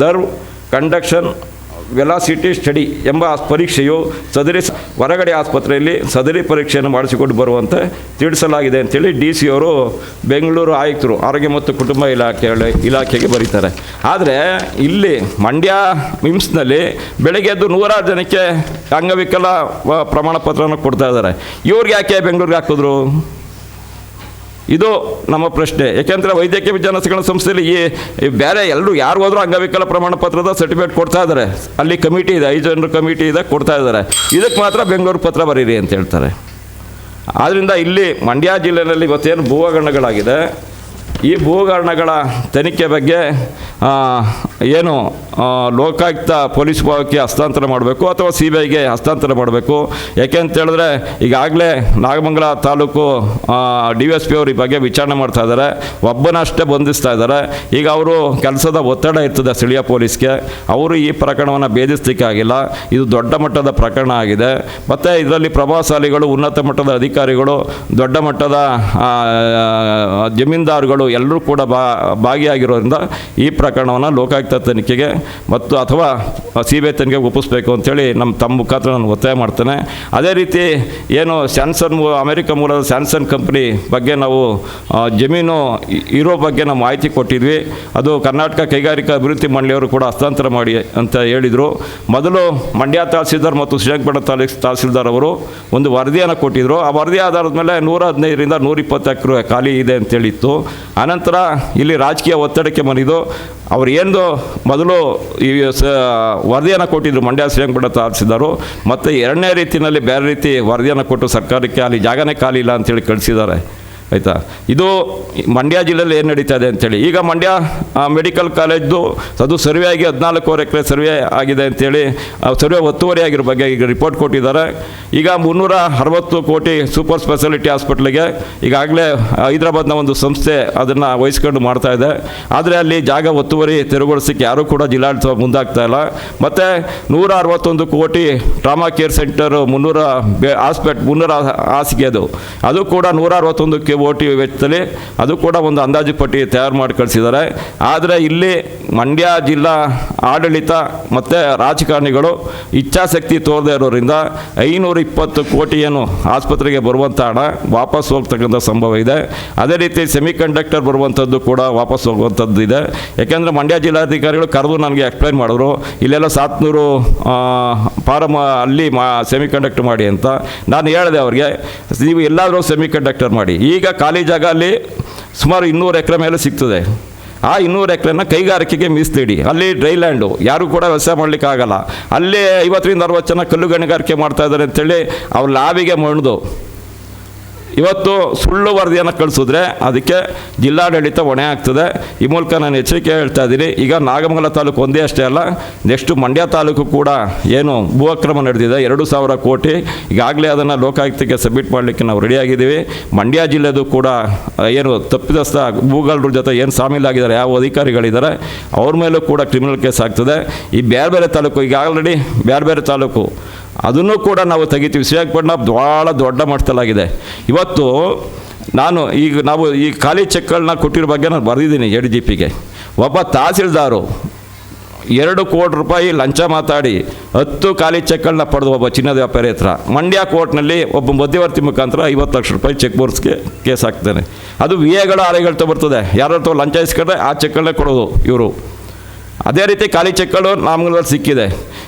ನರ್ವ್ ಕಂಡಕ್ಷನ್ ವೆಲಾಸಿಟಿ ಸ್ಟಡಿ ಎಂಬ ಪರೀಕ್ಷೆಯು ಸದರಿ ಹೊರಗಡೆ ಆಸ್ಪತ್ರೆಯಲ್ಲಿ ಸದರಿ ಪರೀಕ್ಷೆಯನ್ನು ಮಾಡಿಸಿಕೊಂಡು ಬರುವಂತೆ ತಿಳಿಸಲಾಗಿದೆ ಅಂತೇಳಿ ಡಿ ಸಿ ಅವರು ಬೆಂಗಳೂರು ಆಯುಕ್ತರು ಆರೋಗ್ಯ ಮತ್ತು ಕುಟುಂಬ ಇಲಾಖೆ ಇಲಾಖೆಗೆ ಬರೀತಾರೆ. ಆದರೆ ಇಲ್ಲಿ ಮಂಡ್ಯ ಮಿಮ್ಸ್ನಲ್ಲಿ ಬೆಳಗ್ಗೆ ಎದ್ದು ನೂರಾರು ಜನಕ್ಕೆ ಅಂಗವಿಕಲ ಪ್ರಮಾಣ ಪತ್ರವನ್ನು ಕೊಡ್ತಾ ಇದ್ದಾರೆ. ಇವ್ರಿಗೆ ಯಾಕೆ ಬೆಂಗಳೂರಿಗೆ ಹಾಕಿದ್ರು? ಇದು ನಮ್ಮ ಪ್ರಶ್ನೆ. ಯಾಕೆಂದರೆ ವೈದ್ಯಕೀಯ ವಿಜ್ಞಾನ ಸಂಸ್ಥೆಯಲ್ಲಿ ಈ ಬೇರೆ ಎಲ್ಲರೂ ಯಾರು ಹೋದರೂ ಅಂಗವಿಕಲ ಪ್ರಮಾಣ ಪತ್ರದ ಸರ್ಟಿಫಿಕೇಟ್ ಕೊಡ್ತಾ ಇದ್ದಾರೆ. ಅಲ್ಲಿ ಕಮಿಟಿ ಇದೆ, ಐದು ಜನರ ಕಮಿಟಿ ಇದೆ, ಕೊಡ್ತಾ ಇದ್ದಾರೆ. ಇದಕ್ಕೆ ಮಾತ್ರ ಬೆಂಗಳೂರು ಪತ್ರ ಬರೀರಿ ಅಂತ ಹೇಳ್ತಾರೆ. ಆದ್ದರಿಂದ ಇಲ್ಲಿ ಮಂಡ್ಯ ಜಿಲ್ಲೆಯಲ್ಲಿ ಇವತ್ತೇನು ಭೂ ಈ ಭೂಗರಣಗಳ ತನಿಖೆ ಬಗ್ಗೆ ಏನು ಲೋಕಾಯುಕ್ತ ಪೊಲೀಸ್ ವಿಭಾಗಕ್ಕೆ ಹಸ್ತಾಂತರ ಮಾಡಬೇಕು ಅಥವಾ ಸಿ ಬಿ ಐಗೆ ಹಸ್ತಾಂತರ ಮಾಡಬೇಕು? ಯಾಕೆ ಅಂತ ಹೇಳಿದ್ರೆ, ಈಗಾಗಲೇ Nagamangala taluk D S P ಅವರು ಈ ಬಗ್ಗೆ ವಿಚಾರಣೆ ಮಾಡ್ತಾ ಇದ್ದಾರೆ. ಒಬ್ಬನಷ್ಟೇ ಬಂಧಿಸ್ತಾ ಇದ್ದಾರೆ. ಈಗ ಅವರು ಕೆಲಸದ ಒತ್ತಡ ಇರ್ತದೆ ಸ್ಥಳೀಯ ಪೊಲೀಸ್ಗೆ. ಅವರು ಈ ಪ್ರಕರಣವನ್ನು ಭೇದಿಸಲಿಕ್ಕಾಗಿಲ್ಲ ಇದು ದೊಡ್ಡ ಮಟ್ಟದ ಪ್ರಕರಣ ಆಗಿದೆ. ಮತ್ತು ಇದರಲ್ಲಿ ಪ್ರಭಾವಶಾಲಿಗಳು, ಉನ್ನತ ಮಟ್ಟದ ಅಧಿಕಾರಿಗಳು, ದೊಡ್ಡ ಮಟ್ಟದ ಜಮೀನ್ದಾರುಗಳು ಎಲ್ಲರೂ ಕೂಡ ಬಾ, ಭಾಗಿಯಾಗಿರೋದ್ರಿಂದ ಈ ಪ್ರಕರಣವನ್ನು ಲೋಕಾಯುಕ್ತ ತನಿಖೆಗೆ ಮತ್ತು ಅಥವಾ ಸಿ ಬಿ ಐ ತನಿಖೆಗೆ ಒಪ್ಪಿಸ್ಬೇಕು ಅಂತೇಳಿ ನಮ್ಮ ತಮ್ಮ ಮುಖಾಂತರ ನಾನು ಒತ್ತಾಯ ಮಾಡ್ತೇನೆ. ಅದೇ ರೀತಿ ಏನು ಸ್ಯಾನ್ಸನ್ ಮೂ, ಅಮೆರಿಕ ಮೂಲದ ಸ್ಯಾನ್ಸನ್ ಕಂಪ್ನಿ ಬಗ್ಗೆ ನಾವು ಜಮೀನು ಇರೋ ಬಗ್ಗೆ ನಾವು ಮಾಹಿತಿ ಕೊಟ್ಟಿದ್ವಿ. ಅದು ಕರ್ನಾಟಕ ಕೈಗಾರಿಕಾ ಅಭಿವೃದ್ಧಿ ಮಂಡಳಿಯವರು ಕೂಡ ಹಸ್ತಾಂತರ ಮಾಡಿ ಅಂತ ಹೇಳಿದರು. ಮೊದಲು ಮಂಡ್ಯ ತಹಸೀಲ್ದಾರ್ ಮತ್ತು ಶ್ರೀರಂಗಪಟ್ಟಣ ತಾಲೂಕ್ ತಹಸೀಲ್ದಾರ್ ಅವರು ಒಂದು ವರದಿಯನ್ನು ಕೊಟ್ಟಿದ್ದರು ಆ ವರದಿ ಆಧಾರದ ಮೇಲೆ ನೂರ ಹದಿನೈದರಿಂದ ನೂರ ಇಪ್ಪತ್ತು ಎಕರೆ ಖಾಲಿ ಇದೆ ಅಂತೇಳಿತ್ತು ಆನಂತರ ಇಲ್ಲಿ ರಾಜಕೀಯ ಒತ್ತಡಕ್ಕೆ ಮರಿದು ಅವ್ರು ಏನು ಮೊದಲು ಈ ಸ ವರದಿಯನ್ನು ಕೊಟ್ಟಿದ್ದರು ಮಂಡ್ಯ ಶ್ರೀರಂಗಪಟ್ಟಣ ತಾರಿಸಿದ್ದರು ಮತ್ತು ಎರಡನೇ ರೀತಿಯಲ್ಲಿ ಬೇರೆ ರೀತಿ ವರದಿಯನ್ನು ಕೊಟ್ಟು ಸರ್ಕಾರಕ್ಕೆ ಅಲ್ಲಿ ಜಾಗನೇ ಖಾಲಿ ಇಲ್ಲ ಅಂತೇಳಿ ಕಳಿಸಿದ್ದಾರೆ. ಆಯಿತಾ? ಇದು ಮಂಡ್ಯ ಜಿಲ್ಲೆಯಲ್ಲಿ ಏನು ನಡೀತಾ ಇದೆ ಅಂತೇಳಿ ಈಗ ಮಂಡ್ಯ ಮೆಡಿಕಲ್ ಕಾಲೇಜ್ದು ಅದು ಸರ್ವೆ ಆಗಿ ಹದಿನಾಲ್ಕೂವರೆ ಎಕರೆ ಸರ್ವೆ ಆಗಿದೆ ಅಂತೇಳಿ ಸರ್ವೆ ಒತ್ತುವರಿ ಆಗಿರೋ ಬಗ್ಗೆ ಈಗ ರಿಪೋರ್ಟ್ ಕೊಟ್ಟಿದ್ದಾರೆ. ಈಗ ಮುನ್ನೂರ ಅರವತ್ತು ಕೋಟಿ ಸೂಪರ್ ಸ್ಪೆಷಾಲಿಟಿ ಹಾಸ್ಪಿಟ್ಲಿಗೆ ಈಗಾಗಲೇ ಹೈದರಾಬಾದ್ನ ಒಂದು ಸಂಸ್ಥೆ ಅದನ್ನು ವಹಿಸ್ಕೊಂಡು ಮಾಡ್ತಾ ಇದೆ. ಆದರೆ ಅಲ್ಲಿ ಜಾಗ ಒತ್ತುವರಿ ತೆರವುಗೊಳಿಸೋಕ್ಕೆ ಯಾರೂ ಕೂಡ ಜಿಲ್ಲಾಡಳಿತ ಮುಂದಾಗ್ತಾ ಇಲ್ಲ. ಮತ್ತು ನೂರ ಅರವತ್ತೊಂದು ಕೋಟಿ ಟ್ರಾಮಾ ಕೇರ್ ಸೆಂಟರು ಮುನ್ನೂರ ಹಾಸ್ಪಿಟ್ ಮುನ್ನೂರ ಹಾಸಿಗೆ ಅದು. ಅದು ಕೂಡ ನೂರ ಅರವತ್ತೊಂದು ಕೆ ಓ ಟಿ ವೆಚ್ಚದಲ್ಲಿ ಅದು ಕೂಡ ಒಂದು ಅಂದಾಜು ಪಟ್ಟಿ ತಯಾರು ಮಾಡಿ ಕಳಿಸಿದ್ದಾರೆ. ಆದರೆ ಇಲ್ಲಿ ಮಂಡ್ಯ ಜಿಲ್ಲಾ ಆಡಳಿತ ಮತ್ತು ರಾಜಕಾರಣಿಗಳು ಇಚ್ಛಾಶಕ್ತಿ ತೋರದೇ ಇರೋದ್ರಿಂದ ಐನೂರ ಇಪ್ಪತ್ತು ಕೋಟಿಯನ್ನು ಆಸ್ಪತ್ರೆಗೆ ಬರುವಂಥ ಹಣ ವಾಪಸ್ ಹೋಗ್ತಕ್ಕಂಥ ಸಂಭವ ಇದೆ. ಅದೇ ರೀತಿ ಸೆಮಿ ಕಂಡಕ್ಟರ್ ಬರುವಂಥದ್ದು ಕೂಡ ವಾಪಸ್ ಹೋಗುವಂಥದ್ದು ಇದೆ. ಯಾಕೆಂದರೆ ಮಂಡ್ಯ ಜಿಲ್ಲಾಧಿಕಾರಿಗಳು ಕರೆದು ನನಗೆ ಎಕ್ಸ್ಪ್ಲೈನ್ ಮಾಡಿದ್ರು, ಇಲ್ಲೆಲ್ಲ ಸಾತ್ನೂರು ಫಾರಮ್ ಅಲ್ಲಿ ಮಾ ಸೆಮಿ ಕಂಡಕ್ಟರ್ ಮಾಡಿ ಅಂತ. ನಾನು ಹೇಳಿದೆ ಅವ್ರಿಗೆ, ನೀವು ಎಲ್ಲಾದರೂ ಸೆಮಿ ಕಂಡಕ್ಟರ್ ಮಾಡಿ. ಈಗ ಖಾಲಿ ಜಾಗ ಅಲ್ಲಿ ಸುಮಾರು ಇನ್ನೂರು ಎಕರೆ ಮೇಲೆ ಸಿಗ್ತದೆ. ಆ ಇನ್ನೂರು ಎಕರೆನ ಕೈಗಾರಿಕೆಗೆ ಮೀಸಲಿಡಿ ಅಲ್ಲಿ ಡ್ರೈ ಲ್ಯಾಂಡು ಯಾರು ಕೂಡ ವ್ಯವಸಾಯ ಮಾಡಲಿಕ್ಕಾಗಲ್ಲ ಅಲ್ಲೇ ಐವತ್ತರಿಂದ ಅರವತ್ತು ಜನ ಕಲ್ಲು ಗಣಿಗಾರಿಕೆ ಮಾಡ್ತಾ ಇದ್ದಾರೆ ಅಂತೇಳಿ ಅವ್ರ ಲಾಭಿಗೆ ಮಣ್ದು ಇವತ್ತು ಸುಳ್ಳು ವರದಿಯನ್ನು ಕಳಿಸಿದ್ರೆ ಅದಕ್ಕೆ ಜಿಲ್ಲಾಡಳಿತ ಹೊಣೆ ಆಗ್ತದೆ. ಈ ಮೂಲಕ ನಾನು ಎಚ್ಚರಿಕೆ ಹೇಳ್ತಾ ಇದ್ದೀನಿ. ಈಗ ನಾಗಮಂಗಲ ತಾಲೂಕು ಒಂದೇ ಅಷ್ಟೇ ಅಲ್ಲ, ನೆಕ್ಸ್ಟು ಮಂಡ್ಯ ತಾಲೂಕು ಕೂಡ ಏನು ಭೂ ಅಕ್ರಮ ನಡೆದಿದೆ. ಎರಡು ಸಾವಿರ ಕೋಟಿ ಈಗಾಗಲೇ ಅದನ್ನು ಲೋಕಾಯುಕ್ತಕ್ಕೆ ಸಬ್ಮಿಟ್ ಮಾಡಲಿಕ್ಕೆ ನಾವು ರೆಡಿಯಾಗಿದ್ದೀವಿ ಮಂಡ್ಯ ಜಿಲ್ಲೆದು ಕೂಡ ಏನು ತಪ್ಪಿದಸ್ಥ ಭೂಗಳರ ಜೊತೆ ಏನು ಸಾಮೀಲಾಗಿದ್ದಾರೆ ಯಾವ ಅಧಿಕಾರಿಗಳಿದ್ದಾರೆ, ಅವ್ರ ಮೇಲೂ ಕೂಡ ಕ್ರಿಮಿನಲ್ ಕೇಸ್ ಆಗ್ತದೆ. ಈ ಬೇರೆ ಬೇರೆ ತಾಲೂಕು, ಈಗ ಆಲ್ರೆಡಿ ಬೇರೆ ಬೇರೆ ತಾಲೂಕು ಅದನ್ನು ಕೂಡ ನಾವು ತೆಗಿತೀವಿ. ಶ್ರೀರಂಗಪಟ್ಟಣ ಭಾಳ ದೊಡ್ಡ ಮಟ್ಟದಲ್ಲಾಗಿದೆ. ಇವತ್ತು ನಾನು ಈಗ ನಾವು ಈ ಖಾಲಿ ಚೆಕ್ಗಳನ್ನ ಕೊಟ್ಟಿರೋ ಬಗ್ಗೆ ನಾನು ಬರೆದಿದ್ದೀನಿ ಎ ಡಿ ಜಿ ಪಿಗೆ. ಒಬ್ಬ ತಹಸೀಲ್ದಾರು ಎರಡು ಕೋಟಿ ರೂಪಾಯಿ ಲಂಚ ಮಾತಾಡಿ ಹತ್ತು ಖಾಲಿ ಚೆಕ್ಗಳನ್ನ ಪಡೆದು ಒಬ್ಬ ಚಿನ್ನದ ವ್ಯಾಪಾರಿ ಹತ್ರ. ಮಂಡ್ಯ ಕೋರ್ಟ್ನಲ್ಲಿ ಒಬ್ಬ ಮಧ್ಯವರ್ತಿ ಮುಖಾಂತರ ಐವತ್ತು ಲಕ್ಷ ರೂಪಾಯಿ ಚೆಕ್ ಬೋರ್ಸ್ಗೆ ಕೇಸ್ ಹಾಕ್ತಾನೆ. ಅದು ವಿ ಎಗಳು ಆಲೆಗಳು ಬರ್ತದೆ ಯಾರ ಲಂಚ ಇಸ್ಕೊಂಡ್ರೆ ಆ ಚೆಕ್ಗಳನ್ನೇ ಕೊಡೋದು ಇವರು. ಅದೇ ರೀತಿ ಖಾಲಿ ಚೆಕ್ಗಳು ನಾಮಗಲದಲ್ಲಿ ಸಿಕ್ಕಿದೆ.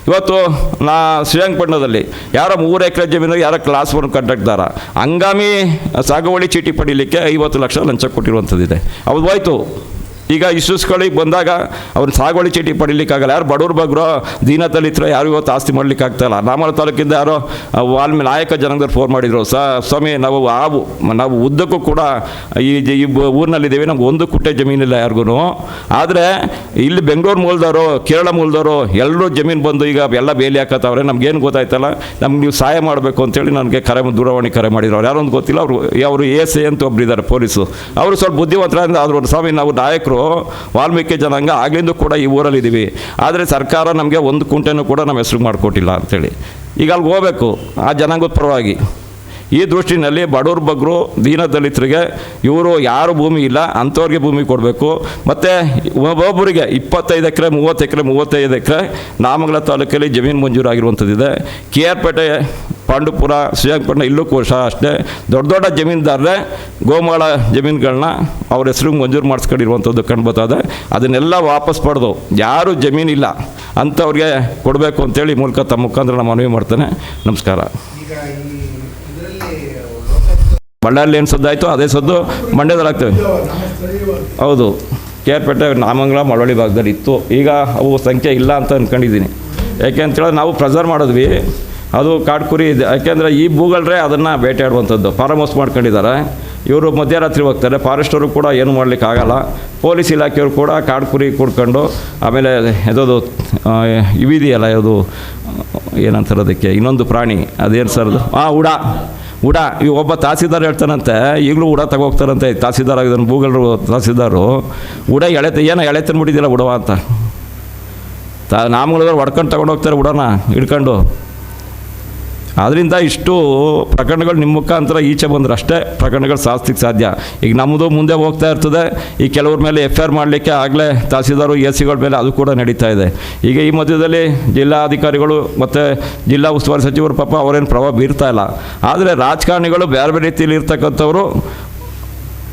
ಇವತ್ತು ನಾ ಶ್ರೀರಂಗಪಟ್ಟಣದಲ್ಲಿ ಯಾರೋ ಮೂರು ಎಕರೆ ಜಮೀನು ಯಾರೋ ಕ್ಲಾಸ್ ಒನ್ ಕಂಡಕ್ಟ್ದಾರ ಹಂಗಾಮಿ ಸಾಗುವಳಿ ಚೀಟಿ ಪಡೀಲಿಕ್ಕೆ ಐವತ್ತು ಲಕ್ಷ ಲಂಚ ಕೊಟ್ಟಿರುವಂಥದ್ದಿದೆ. ಹೌದು, ಹೋಯ್ತು. ಈಗ ಇಶ್ಯೂಸ್ಗಳಿಗೆ ಬಂದಾಗ ಅವ್ರನ್ನ ಸಾಗುವಳಿ ಚೀಟಿ ಪಡೀಲಿಕ್ಕಾಗಲ್ಲ. ಯಾರು ಬಡವ್ರ ಬಗ್ರೋ ದೀನದಲ್ಲಿತ್ರ ಯಾರು ಇವತ್ತು ಆಸ್ತಿ ಮಾಡಲಿಕ್ಕಾಗ್ತಾಯಿಲ್ಲ ನಾಮಲ ತಾಲೂಕಿಂದ ಯಾರೋ ವಾಲ್ಮೀಕಿ ನಾಯಕ ಜನಾಂಗದವ್ರು ಫೋನ್ ಮಾಡಿದರು. ಸ, ಸ್ವಾಮಿ, ನಾವು ಆವು, ನಾವು ಉದ್ದಕ್ಕೂ ಕೂಡ ಈ ಈ ಊರಿನಲ್ಲಿದ್ದೇವೆ. ನಮ್ಗೆ ಒಂದು ಕುಟ್ಟೆ ಜಮೀನಿಲ್ಲ ಯಾರಿಗೂ ಆದರೆ ಇಲ್ಲಿ ಬೆಂಗಳೂರು ಮೂಲದವರು, ಕೇರಳ ಮೂಲದವರು ಎಲ್ಲರೂ ಜಮೀನು ಬಂದು ಈಗ ಎಲ್ಲ ಬೇಲಿ ಹಾಕತ್ತವ್ರೆ. ನಮ್ಗೇನು ಗೊತ್ತಾಯ್ತಲ್ಲ? ನಮ್ಗೆ ನೀವು ಸಹಾಯ ಮಾಡಬೇಕು ಅಂತೇಳಿ ನನಗೆ ಕರೆ ದೂರವಾಣಿ ಕರೆ ಮಾಡಿದ್ರು ಅವ್ರು. ಯಾರೊಂದು ಗೊತ್ತಿಲ್ಲ, ಅವರು ಅವರು ಎ ಸಿ ಅಂತ ಒಬ್ಬರಿದ್ದಾರೆ ಪೊಲೀಸು. ಅವರು ಸ್ವಲ್ಪ ಬುದ್ಧಿವಂತರಿಂದ ಒಂದು, ಸ್ವಾಮಿ, ನಾವು ನಾಯಕರು ವಾಲ್ಮೀಕಿ ಜನಾಂಗ ಆಗಲಿಂದ ಕೂಡ ಈ ಊರಲ್ಲಿ ಇದ್ದೀವಿ ಆದರೆ ಸರ್ಕಾರ ನಮಗೆ ಒಂದು ಕುಂಟೆನೂ ಕೂಡ ನಮ್ಮ ಹೆಸರು ಮಾಡಿಕೊಟ್ಟಿಲ್ಲ ಅಂಥೇಳಿ ಈಗ ಅಲ್ಲಿ ಹೋಗಬೇಕು, ಆ ಜನಾಂಗದ ಪರವಾಗಿ. ಈ ದೃಷ್ಟಿನಲ್ಲಿ ಬಡವ್ರ ಬಗ್ಗರು ದೀನ ದಲಿತರಿಗೆ ಇವರು ಯಾರು ಭೂಮಿ ಇಲ್ಲ, ಅಂಥವ್ರಿಗೆ ಭೂಮಿ ಕೊಡಬೇಕು. ಮತ್ತು ಒಬ್ಬೊಬ್ಬರಿಗೆ ಇಪ್ಪತ್ತೈದು ಎಕರೆ, ಮೂವತ್ತು ಎಕರೆ, ಮೂವತ್ತೈದು ಎಕರೆ ನಾಮಂಗಲ ತಾಲೂಕಲ್ಲಿ ಜಮೀನು ಮಂಜೂರಾಗಿರುವಂಥದ್ದಿದೆ. ಕೆ ಆರ್ ಪೇಟೆ ಪಾಂಡುಪುರ, ಶ್ರೀರಂಗಪಟ್ಟಣ ಇಲ್ಲೂ ಕೂಡ ಅಷ್ಟೇ. ದೊಡ್ಡ ದೊಡ್ಡ ಜಮೀನ್ದಾರರೇ, ಗೋಮಾಳ ಜಮೀನುಗಳನ್ನ ಅವ್ರ ಹೆಸರು ಮಂಜೂರು ಮಾಡಿಸ್ಕೊಂಡಿರುವಂಥದ್ದು ಕಂಡುಬರ್ತದೆ ಅದನ್ನೆಲ್ಲ ವಾಪಸ್ ಪಡೆದು ಯಾರು ಜಮೀನಿಲ್ಲ ಅಂಥವ್ರಿಗೆ ಕೊಡಬೇಕು ಅಂತೇಳಿ ಮೂಲಕ ತಮ್ಮ ಮುಖಾಂತರ ನಾನು ಮನವಿ ಮಾಡ್ತೇನೆ. ನಮಸ್ಕಾರ. ಆಯಿತು ಬಳ್ಳಾರಿಲಿ ಏನು ಸದ್ದಾಯಿತು ಅದೇ ಸದ್ದು. ಮಂಡ್ಯದಲ್ಲಿ ಆಗ್ತವೆ ಹೌದು. ಕೆ ಆರ್ ಪೇಟೆ ನಾಮಂಗಲ, ಮಳವಳ್ಳಿ ಭಾಗದಲ್ಲಿ ಇತ್ತು. ಈಗ ಅವು ಸಂಖ್ಯೆ ಇಲ್ಲ ಅಂತ ಅಂದ್ಕೊಂಡಿದ್ದೀನಿ ಯಾಕೆ ಅಂತೇಳಿದ್ರೆ ನಾವು ಪ್ರೆಸರ್ ಮಾಡಿದ್ವಿ. ಅದು ಕಾಡು ಕುರಿ ಇದೆ. ಯಾಕೆಂದರೆ ಈ ಭೂಗಳರೇ ಅದನ್ನು ಬೇಟೆಯಾಡುವಂಥದ್ದು. ಫಾರಮ್ ಹೌಸ್ ಮಾಡ್ಕೊಂಡಿದ್ದಾರೆ. ಇವರು ಮಧ್ಯರಾತ್ರಿ ಹೋಗ್ತಾರೆ. ಫಾರೆಸ್ಟರು ಕೂಡ ಏನು ಮಾಡ್ಲಿಕ್ಕೆ ಆಗಲ್ಲ ಪೊಲೀಸ್ ಇಲಾಖೆಯವರು ಕೂಡ ಕಾಡು ಕುರಿ ಕುಡ್ಕೊಂಡು, ಆಮೇಲೆ ಯಾವುದೋ ಇವಿದೆಯಲ್ಲ ಯಾವುದು ಏನಂತಾರೆ ಅದಕ್ಕೆ ಇನ್ನೊಂದು ಪ್ರಾಣಿ, ಅದೇನು ಸರ್ ಅದು? ಹಾಂ ಉಡ. ಉಡ. ಈ ಒಬ್ಬ ತಹಸೀಲ್ದಾರ್ ಹೇಳ್ತಾನಂತೆ, ಈಗಲೂ ಉಡ ತಗೋಗ್ತಾರಂತೆ. ತಹಸೀಲ್ದಾರ್ ಆಗಿದ್ದಾನೆ, ಭೂಗಳರು ತಹಸೀಲ್ದಾರು. ಉಡ ಎಳೆ ಏನೋ ಎಳೆ ತಂದುಬಿಟ್ಟಿದ್ದೀರ ಉಡವ ಅಂತ. ತ, ನಾಮಗಳವ್ರು ಹೊಡ್ಕೊಂಡು ತಗೊಂಡು ಹೋಗ್ತಾರೆ ಉಡನ, ಹಿಡ್ಕೊಂಡು. ಆದ್ದರಿಂದ ಇಷ್ಟು ಪ್ರಕರಣಗಳು ನಿಮ್ಮ ಮುಖಾಂತರ ಈಚೆ ಬಂದ್ರೆ ಅಷ್ಟೇ ಪ್ರಕರಣಗಳು ಸಾಧಿಸ್ಲಿಕ್ಕೆ ಸಾಧ್ಯ. ಈಗ ನಮ್ಮದು ಮುಂದೆ ಹೋಗ್ತಾ ಇರ್ತದೆ. ಈ ಕೆಲವ್ರ ಮೇಲೆ ಎಫ್ ಐ ಆರ್ ಮಾಡಲಿಕ್ಕೆ ಆಗಲೇ ತಹಸೀಲ್ದಾರು, ಎ ಸಿಗಳ ಮೇಲೆ ಅದು ಕೂಡ ನಡೀತಾ ಇದೆ. ಈಗ ಈ ಮಧ್ಯದಲ್ಲಿ ಜಿಲ್ಲಾಧಿಕಾರಿಗಳು ಮತ್ತು ಜಿಲ್ಲಾ ಉಸ್ತುವಾರಿ ಸಚಿವರು ಪಾಪ ಅವರೇನು ಪ್ರಭಾವ ಬೀರ್ತಾ ಇಲ್ಲ. ಆದರೆ ರಾಜಕಾರಣಿಗಳು ಬೇರೆ ಬೇರೆ ರೀತಿಯಲ್ಲಿ ಇರ್ತಕ್ಕಂಥವರು,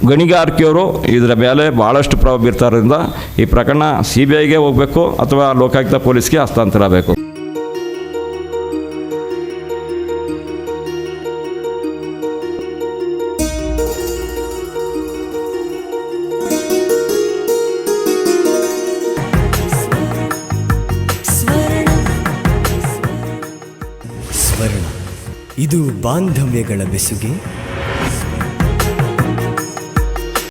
ಗಣಿಗಾರಿಕೆಯವರು ಇದರ ಮೇಲೆ ಭಾಳಷ್ಟು ಪ್ರಭಾವ ಬೀರ್ತಾರಿಂದ ಈ ಪ್ರಕರಣ ಸಿ ಬಿ ಐಗೆ ಹೋಗಬೇಕು ಅಥವಾ ಲೋಕಾಯುಕ್ತ ಪೊಲೀಸ್ಗೆ ಹಸ್ತಾಂತರ ಆಗಬೇಕು ಬಾಂಧವ್ಯಗಳ ಬೆಸುಗೆ